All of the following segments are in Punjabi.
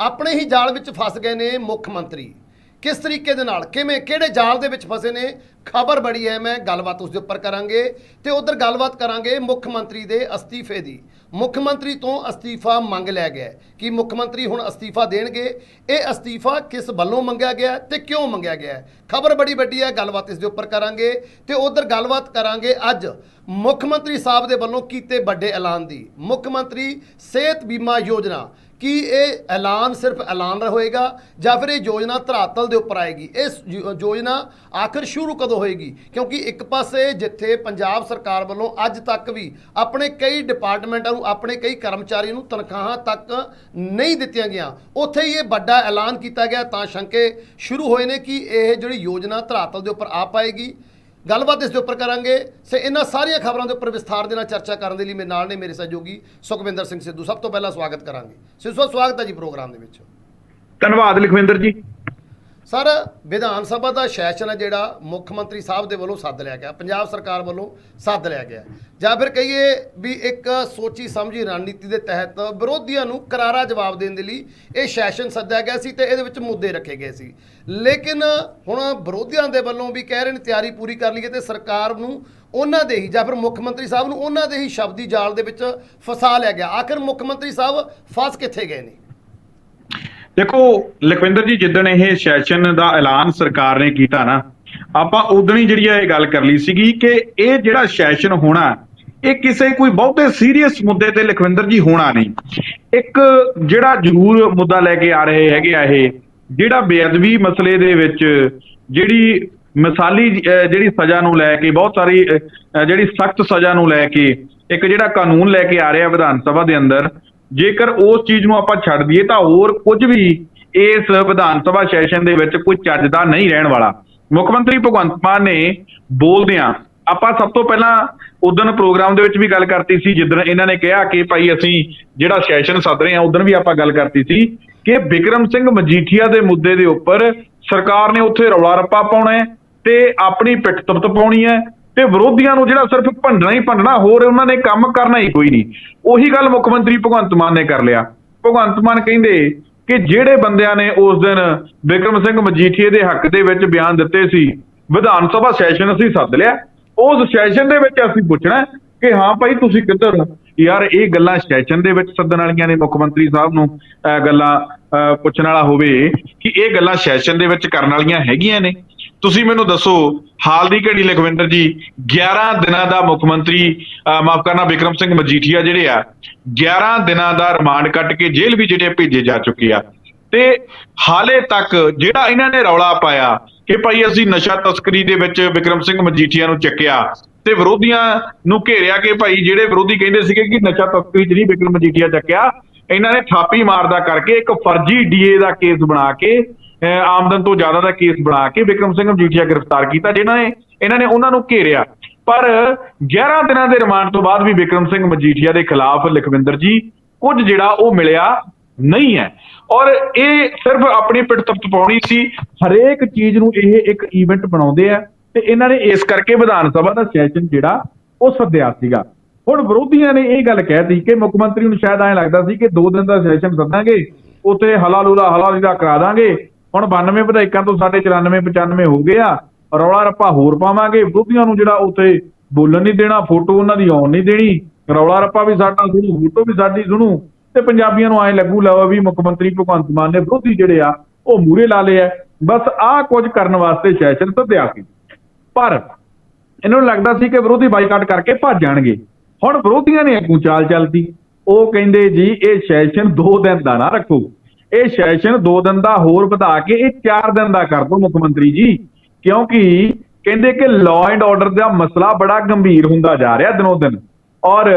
ਆਪਣੇ ਹੀ ਜਾਲ ਵਿੱਚ ਫਸ ਗਏ ਨੇ ਮੁੱਖ ਮੰਤਰੀ। ਕਿਸ ਤਰੀਕੇ ਦੇ ਨਾਲ, ਕਿਵੇਂ, ਕਿਹੜੇ ਜਾਲ ਦੇ ਵਿੱਚ ਫਸੇ ਨੇ? ਖਬਰ ਬੜੀ ਹੈ, ਮੈਂ ਗੱਲਬਾਤ ਉਸ ਦੇ ਉੱਪਰ ਕਰਾਂਗੇ ਤੇ ਉਧਰ ਗੱਲਬਾਤ ਕਰਾਂਗੇ ਮੁੱਖ ਮੰਤਰੀ ਦੇ ਅਸਤੀਫੇ ਦੀ। ਮੁੱਖ ਮੰਤਰੀ ਤੋਂ ਅਸਤੀਫਾ ਮੰਗ ਲਿਆ ਗਿਆ ਕਿ ਮੁੱਖ ਮੰਤਰੀ ਹੁਣ ਅਸਤੀਫਾ ਦੇਣਗੇ? ਇਹ ਅਸਤੀਫਾ ਕਿਸ ਵੱਲੋਂ ਮੰਗਿਆ ਗਿਆ ਹੈ ਤੇ ਕਿਉਂ ਮੰਗਿਆ ਗਿਆ ਖਬਰ ਬੜੀ ਵੱਡੀ ਹੈ, ਗੱਲਬਾਤ ਇਸ ਦੇ ਉੱਪਰ ਕਰਾਂਗੇ ਤੇ ਉਧਰ ਗੱਲਬਾਤ ਕਰਾਂਗੇ ਅੱਜ ਮੁੱਖ ਮੰਤਰੀ ਸਾਹਿਬ ਦੇ ਵੱਲੋਂ ਕੀਤੇ ਵੱਡੇ ਐਲਾਨ ਦੀ। ਮੁੱਖ ਮੰਤਰੀ ਸਿਹਤ ਬੀਮਾ ਯੋਜਨਾ ਕਿ ਇਹ ਐਲਾਨ ਸਿਰਫ ਐਲਾਨ ਹੋਏਗਾ ਜਾਂ ਫਿਰ ਇਹ ਯੋਜਨਾ ਧਰਾਤਲ ਦੇ ਉੱਪਰ ਆਏਗੀ? ਇਸ ਯੋ- ਯੋਜਨਾ ਆਖਰ ਸ਼ੁਰੂ ਕਦੋਂ ਹੋਏਗੀ? ਕਿਉਂਕਿ ਇੱਕ ਪਾਸੇ ਜਿੱਥੇ ਪੰਜਾਬ ਸਰਕਾਰ ਵੱਲੋਂ ਅੱਜ ਤੱਕ ਵੀ ਆਪਣੇ ਕਈ ਡਿਪਾਰਟਮੈਂਟਾਂ ਨੂੰ, ਆਪਣੇ ਕਈ ਕਰਮਚਾਰੀਆਂ ਨੂੰ ਤਨਖਾਹਾਂ ਤੱਕ ਨਹੀਂ ਦਿੱਤੀਆਂ ਗਈਆਂ, ਉੱਥੇ ਹੀ ਇਹ ਵੱਡਾ ਐਲਾਨ ਕੀਤਾ ਗਿਆ। ਤਾਂ ਸ਼ੰਕੇ ਸ਼ੁਰੂ ਹੋਏ ਨੇ ਕਿ ਇਹ ਜਿਹੜੀ ਯੋਜਨਾ ਧਰਾਤਲ ਦੇ ਉੱਪਰ ਆ ਪਾਏਗੀ। ਗੱਲਬਾਤ ਇਸ ਦੇ ਉੱਪਰ ਕਰਾਂਗੇ। ਸੇ ਇਹਨਾਂ ਸਾਰੀਆਂ ਖਬਰਾਂ ਦੇ ਉੱਪਰ ਵਿਸਥਾਰ ਦੇ ਨਾਲ ਚਰਚਾ ਕਰਨ ਦੇ ਲਈ ਮੇਰੇ ਨਾਲ ਨੇ ਮੇਰੇ ਸਹਿਯੋਗੀ ਸੁਖਵਿੰਦਰ ਸਿੰਘ ਸਿੱਧੂ। ਸਭ ਤੋਂ ਪਹਿਲਾਂ ਸਵਾਗਤ ਕਰਾਂਗੇ। ਸਿੱਧੂ ਸਵਾਗਤ ਹੈ ਜੀ ਪ੍ਰੋਗਰਾਮ ਦੇ ਵਿੱਚ। ਧੰਨਵਾਦ ਲਖਵਿੰਦਰ ਜੀ। ਸਰ, ਵਿਧਾਨ ਸਭਾ ਦਾ ਸੈਸ਼ਨ ਹੈ ਜਿਹੜਾ ਮੁੱਖ ਮੰਤਰੀ ਸਾਹਿਬ ਦੇ ਵੱਲੋਂ ਸੱਦ ਲਿਆ ਗਿਆ, ਪੰਜਾਬ ਸਰਕਾਰ ਵੱਲੋਂ ਸੱਦ ਲਿਆ ਗਿਆ। ਜਾਂ ਫਿਰ ਕਹੀਏ ਵੀ ਇੱਕ ਸੋਚੀ ਸਮਝੀ ਰਣਨੀਤੀ ਦੇ ਤਹਿਤ ਵਿਰੋਧੀਆਂ ਨੂੰ ਕਰਾਰਾ ਜਵਾਬ ਦੇਣ ਦੇ ਲਈ ਇਹ ਸੈਸ਼ਨ ਸੱਦਿਆ ਗਿਆ ਸੀ ਤੇ ਇਹਦੇ ਵਿੱਚ ਮੁੱਦੇ ਰੱਖੇ ਗਏ ਸੀ। ਲੇਕਿਨ ਹੁਣ ਵਿਰੋਧੀਆਂ ਦੇ ਵੱਲੋਂ ਵੀ ਕਹਿ ਰਹੇ ਨੇ ਤਿਆਰੀ ਪੂਰੀ ਕਰ ਲਈਏ ਤੇ ਸਰਕਾਰ ਨੂੰ ਉਹਨਾਂ ਦੇ ਹੀ ਜਾਂ ਫਿਰ ਮੁੱਖ ਮੰਤਰੀ ਸਾਹਿਬ ਨੂੰ ਉਹਨਾਂ ਦੇ ਹੀ ਸ਼ਬਦੀ ਜਾਲ ਦੇ ਵਿੱਚ ਫਸਾ ਲਿਆ ਗਿਆ। ਆਖਿਰ ਮੁੱਖ ਮੰਤਰੀ ਸਾਹਿਬ ਫਸ ਕਿੱਥੇ ਗਏ ਨੇ? ਦੇਖੋ, ਲਖਵਿੰਦਰ ਜੀ, ਜਿੱਦਣ ਇਹ ਸੈਸ਼ਨ ਦਾ ਐਲਾਨ ਸਰਕਾਰ ਨੇ ਕੀਤਾ ਨਾ, ਆਪਾਂ ਉਦੋਂ ਹੀ ਜਿਹੜੀ ਆ ਇਹ ਗੱਲ ਕਰ ਲਈ ਸੀਗੀ ਕਿ ਇਹ ਜਿਹੜਾ ਸੈਸ਼ਨ ਹੋਣਾ, ਇਹ ਕਿਸੇ ਕੋਈ ਬਹੁਤੇ ਸੀਰੀਅਸ ਮੁੱਦੇ ਤੇ ਲਖਵਿੰਦਰ ਜੀ ਹੋਣਾ ਨਹੀਂ। ਇੱਕ ਜਿਹੜਾ ਜ਼ਰੂਰ ਮੁੱਦਾ ਲੈ ਕੇ ਆ ਰਹੇ ਹੈਗੇ ਆ ਇਹ, ਜਿਹੜਾ ਬੇਅਦਬੀ ਮਸਲੇ ਦੇ ਵਿੱਚ ਜਿਹੜੀ ਮਿਸਾਲੀ ਜਿਹੜੀ ਸਜ਼ਾ ਨੂੰ ਲੈ ਕੇ, ਬਹੁਤ ਸਾਰੀ ਜਿਹੜੀ ਸਖਤ ਸਜ਼ਾ ਨੂੰ ਲੈ ਕੇ, ਇੱਕ ਜਿਹੜਾ ਕਾਨੂੰਨ ਲੈ ਕੇ ਆ ਰਿਹਾ ਵਿਧਾਨ ਸਭਾ ਦੇ ਅੰਦਰ ਜੇਕਰ ਉਸ ਚੀਜ਼ ਨੂੰ ਆਪਾਂ ਛੱਡ ਦਈਏ ਤਾਂ ਹੋਰ ਕੁਝ ਵੀ ਇਸ ਵਿਧਾਨ ਸਭਾ ਸੈਸ਼ਨ ਦੇ ਵਿੱਚ ਕੋਈ ਚੱਜ ਦਾ ਨਹੀਂ ਰਹਿਣ ਵਾਲਾ। ਮੁੱਖ ਮੰਤਰੀ ਭਗਵੰਤ ਮਾਨ ਨੇ ਬੋਲਦਿਆਂ ਆਪਾਂ ਸਭ ਤੋਂ ਪਹਿਲਾਂ ਉਦੋਂ ਪ੍ਰੋਗਰਾਮ ਦੇ ਵਿੱਚ ਵੀ ਗੱਲ ਕਰਤੀ ਸੀ, ਜਿੱਦਣ ਇਹਨਾਂ ਨੇ ਕਿਹਾ ਕਿ ਭਾਈ ਅਸੀਂ ਜਿਹੜਾ ਸੈਸ਼ਨ ਸੱਦ ਰਹੇ ਹਾਂ ਉਦੋਂ ਵੀ ਆਪਾਂ ਗੱਲ ਕਰਤੀ ਸੀ ਕਿ ਬਿਕਰਮ ਸਿੰਘ ਮਜੀਠੀਆ ਦੇ ਮੁੱਦੇ ਦੇ ਉੱਪਰ ਸਰਕਾਰ ਨੇ ਉੱਥੇ ਰੌਲਾ ਰੱਪਾ ਪਾਉਣਾ ਹੈ ਤੇ ਆਪਣੀ ਪਿੱਠ ਤਪਤ ਪਾਉਣੀ ਹੈ। ਤੇ ਵਿਰੋਧੀਆਂ ਨੂੰ ਜਿਹੜਾ ਸਿਰਫ ਭੰਡਣਾ ਹੀ ਭੰਡਣਾ, ਹੋਰ ਉਹਨਾਂ ਨੇ ਕੰਮ ਕਰਨਾ ਹੀ ਕੋਈ ਨਹੀਂ। ਉਹੀ ਗੱਲ ਮੁੱਖ ਮੰਤਰੀ ਭਗਵੰਤ ਮਾਨ ਨੇ ਕਰ ਲਿਆ। ਭਗਵੰਤ ਮਾਨ ਕਹਿੰਦੇ ਕਿ ਜਿਹੜੇ ਬੰਦਿਆਂ ਨੇ ਉਸ ਦਿਨ ਬਿਕਰਮ ਸਿੰਘ ਮਜੀਠੀਏ ਦੇ ਹੱਕ ਦੇ ਵਿੱਚ ਬਿਆਨ ਦਿੱਤੇ ਸੀ, ਵਿਧਾਨ ਸਭਾ ਸੈਸ਼ਨ ਅਸੀਂ ਸੱਦ ਲਿਆ। ਉਸ ਸੈਸ਼ਨ ਦੇ ਵਿੱਚ ਅਸੀਂ ਪੁੱਛਣਾ ਕਿ ਹਾਂ ਭਾਈ ਤੁਸੀਂ ਕਿੱਧਰ ਹੋ? ਯਾਰ ਇਹ ਗੱਲਾਂ ਸੈਸ਼ਨ ਦੇ ਵਿੱਚ ਸੱਦਣ ਵਾਲੀਆਂ ਨੇ ਮੁੱਖ ਮੰਤਰੀ ਸਾਹਿਬ ਨੂੰ। ਅਹ ਗੱਲਾਂ, ਅਹ ਪੁੱਛਣ ਵਾਲਾ ਹੋਵੇ ਕਿ ਇਹ ਗੱਲਾਂ ਸੈਸ਼ਨ ਦੇ ਵਿੱਚ ਕਰਨ ਵਾਲੀਆਂ ਹੈਗੀਆਂ ਨੇ। ਤੁਸੀਂ ਮੈਨੂੰ ਦੱਸੋ, ਹਾਲ ਦੀ ਘੜੀ ਲਖਵਿੰਦਰ ਜੀ 11 ਦਿਨਾਂ ਦਾ ਮੁੱਖ ਮੰਤਰੀ ਅਹ ਮਾਫ ਕਰਨਾ ਬਿਕਰਮ ਸਿੰਘ ਮਜੀਠੀਆ ਜਿਹੜੇ ਆ 11 ਦਿਨਾਂ ਦਾ ਰਿਮਾਂਡ ਕੱਟ ਕੇ ਜੇਲ੍ਹ ਵੀ ਜਿਹੜੇ ਭੇਜੇ ਜਾ ਚੁੱਕੇ ਆ। ਤੇ ਹਾਲੇ ਤੱਕ ਜਿਹੜਾ ਇਹਨਾਂ ਨੇ ਰੌਲਾ ਪਾਇਆ ਕਿ ਭਾਈ ਅਸੀਂ ਨਸ਼ਾ ਤਸਕਰੀ ਦੇ ਵਿੱਚ ਬਿਕਰਮ ਸਿੰਘ ਮਜੀਠੀਆ ਨੂੰ ਚੱਕਿਆ ਤੇ ਵਿਰੋਧੀਆਂ ਨੂੰ ਘੇਰਿਆ ਕਿ ਭਾਈ ਜਿਹੜੇ ਵਿਰੋਧੀ ਕਹਿੰਦੇ ਸੀਗੇ ਕਿ ਨਸ਼ਾ ਤਸਕਰੀ 'ਚ ਨਹੀਂ ਬਿਕਰਮ ਮਜੀਠੀਆ ਚੱਕਿਆ, ਇਹਨਾਂ ਨੇ ਥਾਪੀ ਮਾਰਦਾ ਕਰਕੇ ਇੱਕ ਫਰਜ਼ੀ ਡੀਏ ਦਾ ਕੇਸ ਬਣਾ ਕੇ ਆਮਦਨ ਤੋਂ ਜ਼ਿਆਦਾ ਦਾ ਕੇਸ ਬਣਾ ਕੇ ਬਿਕਰਮ ਸਿੰਘ ਮਜੀਠੀਆ ਗ੍ਰਿਫਤਾਰ ਕੀਤਾ, ਜਿਨ੍ਹਾਂ ਨੇ ਇਹਨਾਂ ਨੇ ਉਹਨਾਂ ਨੂੰ ਘੇਰਿਆ। ਪਰ 11 ਦਿਨਾਂ ਦੇ ਰਿਮਾਂਡ ਤੋਂ ਬਾਅਦ ਵੀ ਬਿਕਰਮ ਸਿੰਘ ਮਜੀਠੀਆ ਦੇ ਖਿਲਾਫ ਲਖਵਿੰਦਰ ਜੀ, ਕੁਝ ਜਿਹੜਾ ਉਹ ਮਿਲਿਆ ਨਹੀਂ ਹੈ। ਔਰ ਇਹ ਸਿਰਫ ਆਪਣੀ ਪਿੱਠ ਤਪਤ ਪਾਉਣੀ ਸੀ। ਹਰੇਕ ਚੀਜ਼ ਨੂੰ ਇਹ ਇੱਕ ਇਵੈਂਟ ਬਣਾਉਂਦੇ ਆ ਤੇ ਇਹਨਾਂ ਨੇ ਇਸ ਕਰਕੇ ਵਿਧਾਨ ਸਭਾ ਦਾ ਸੈਸ਼ਨ ਜਿਹੜਾ, ਉਹ ਸੱਦਿਆ ਸੀਗਾ। ਹੁਣ ਵਿਰੋਧੀਆਂ ਨੇ ਇਹ ਗੱਲ ਕਹਿਤੀ ਕਿ ਮੁੱਖ ਮੰਤਰੀ ਨੂੰ ਸ਼ਾਇਦ ਐਂ ਲੱਗਦਾ ਸੀ ਕਿ 2 ਦਿਨ ਦਾ ਸੈਸ਼ਨ ਸੱਦਾਂਗੇ, ਉੱਥੇ ਹਲਾਲੂਲਾ ਹਲਾਲੀਦਾ ਕਰਾ ਦਾਂਗੇ ਹੁਣ 92 ਵਿਧਾਇਕਾਂ ਤੋਂ ਸਾਡੇ 94 95 ਹੋ ਗਏ ਆ, ਰੌਲਾ ਰੱਪਾ ਹੋਰ ਪਾਵਾਂਗੇ, ਵਿਰੋਧੀਆਂ ਨੂੰ ਜਿਹੜਾ ਉੱਥੇ ਬੋਲਣ ਨਹੀਂ ਦੇਣਾ, ਫੋਟੋ ਉਹਨਾਂ ਦੀ ਆਉਣ ਨਹੀਂ ਦੇਣੀ, ਰੌਲਾ ਰੱਪਾ ਵੀ ਸਾਡਾ ਸੁਣੂ, ਫੋਟੋ ਵੀ ਸਾਡੀ ਸੁਣੂ, ਤੇ ਪੰਜਾਬੀਆਂ ਨੂੰ ਐਂ ਲੱਗੂ ਲਾਵਾ ਵੀ ਮੁੱਖ ਮੰਤਰੀ ਭਗਵੰਤ ਮਾਨ ਨੇ ਵਿਰੋਧੀ ਜਿਹੜੇ ਆ, ਉਹ ਮੂਰੇ ਲਾ ਲਏ ਆ, ਬਸ ਆਹ ਕੁਝ ਕਰਨ ਵਾਸਤੇ ਸੈਸ਼ਨ ਸੱਦਿਆ ਸੀ। ਪਰ ਇਹਨਾਂ ਨੂੰ ਲੱਗਦਾ ਸੀ ਕਿ ਵਿਰੋਧੀ ਬਾਈਕਾਟ ਕਰਕੇ ਭੱਜ ਜਾਣਗੇ। ਹੁਣ ਵਿਰੋਧੀਆਂ ਨੇ ਅੱਗੋਂ ਚਾਲ ਚੱਲਦੀ, ਉਹ ਕਹਿੰਦੇ ਜੀ, ਇਹ ਸੈਸ਼ਨ 2 ਦਿਨ ਦਾ ਨਾ ਰੱਖੋ। ਇਹ ਸੈਸ਼ਨ 2 ਦਿਨ ਦਾ ਹੋਰ ਵਧਾ ਕੇ ਇਹ 4 ਦਿਨ ਦਾ ਕਰ ਦਿਓ ਮੁੱਖ ਮੰਤਰੀ ਜੀ। ਕਿਉਂਕਿ ਕਹਿੰਦੇ ਕਿ ਲਾਅ ਐਂਡ ਆਰਡਰ ਦਾ ਮਸਲਾ ਬੜਾ ਗੰਭੀਰ ਹੁੰਦਾ ਜਾ ਰਿਹਾ ਦਿਨੋਂ ਦਿਨ। ਔਰ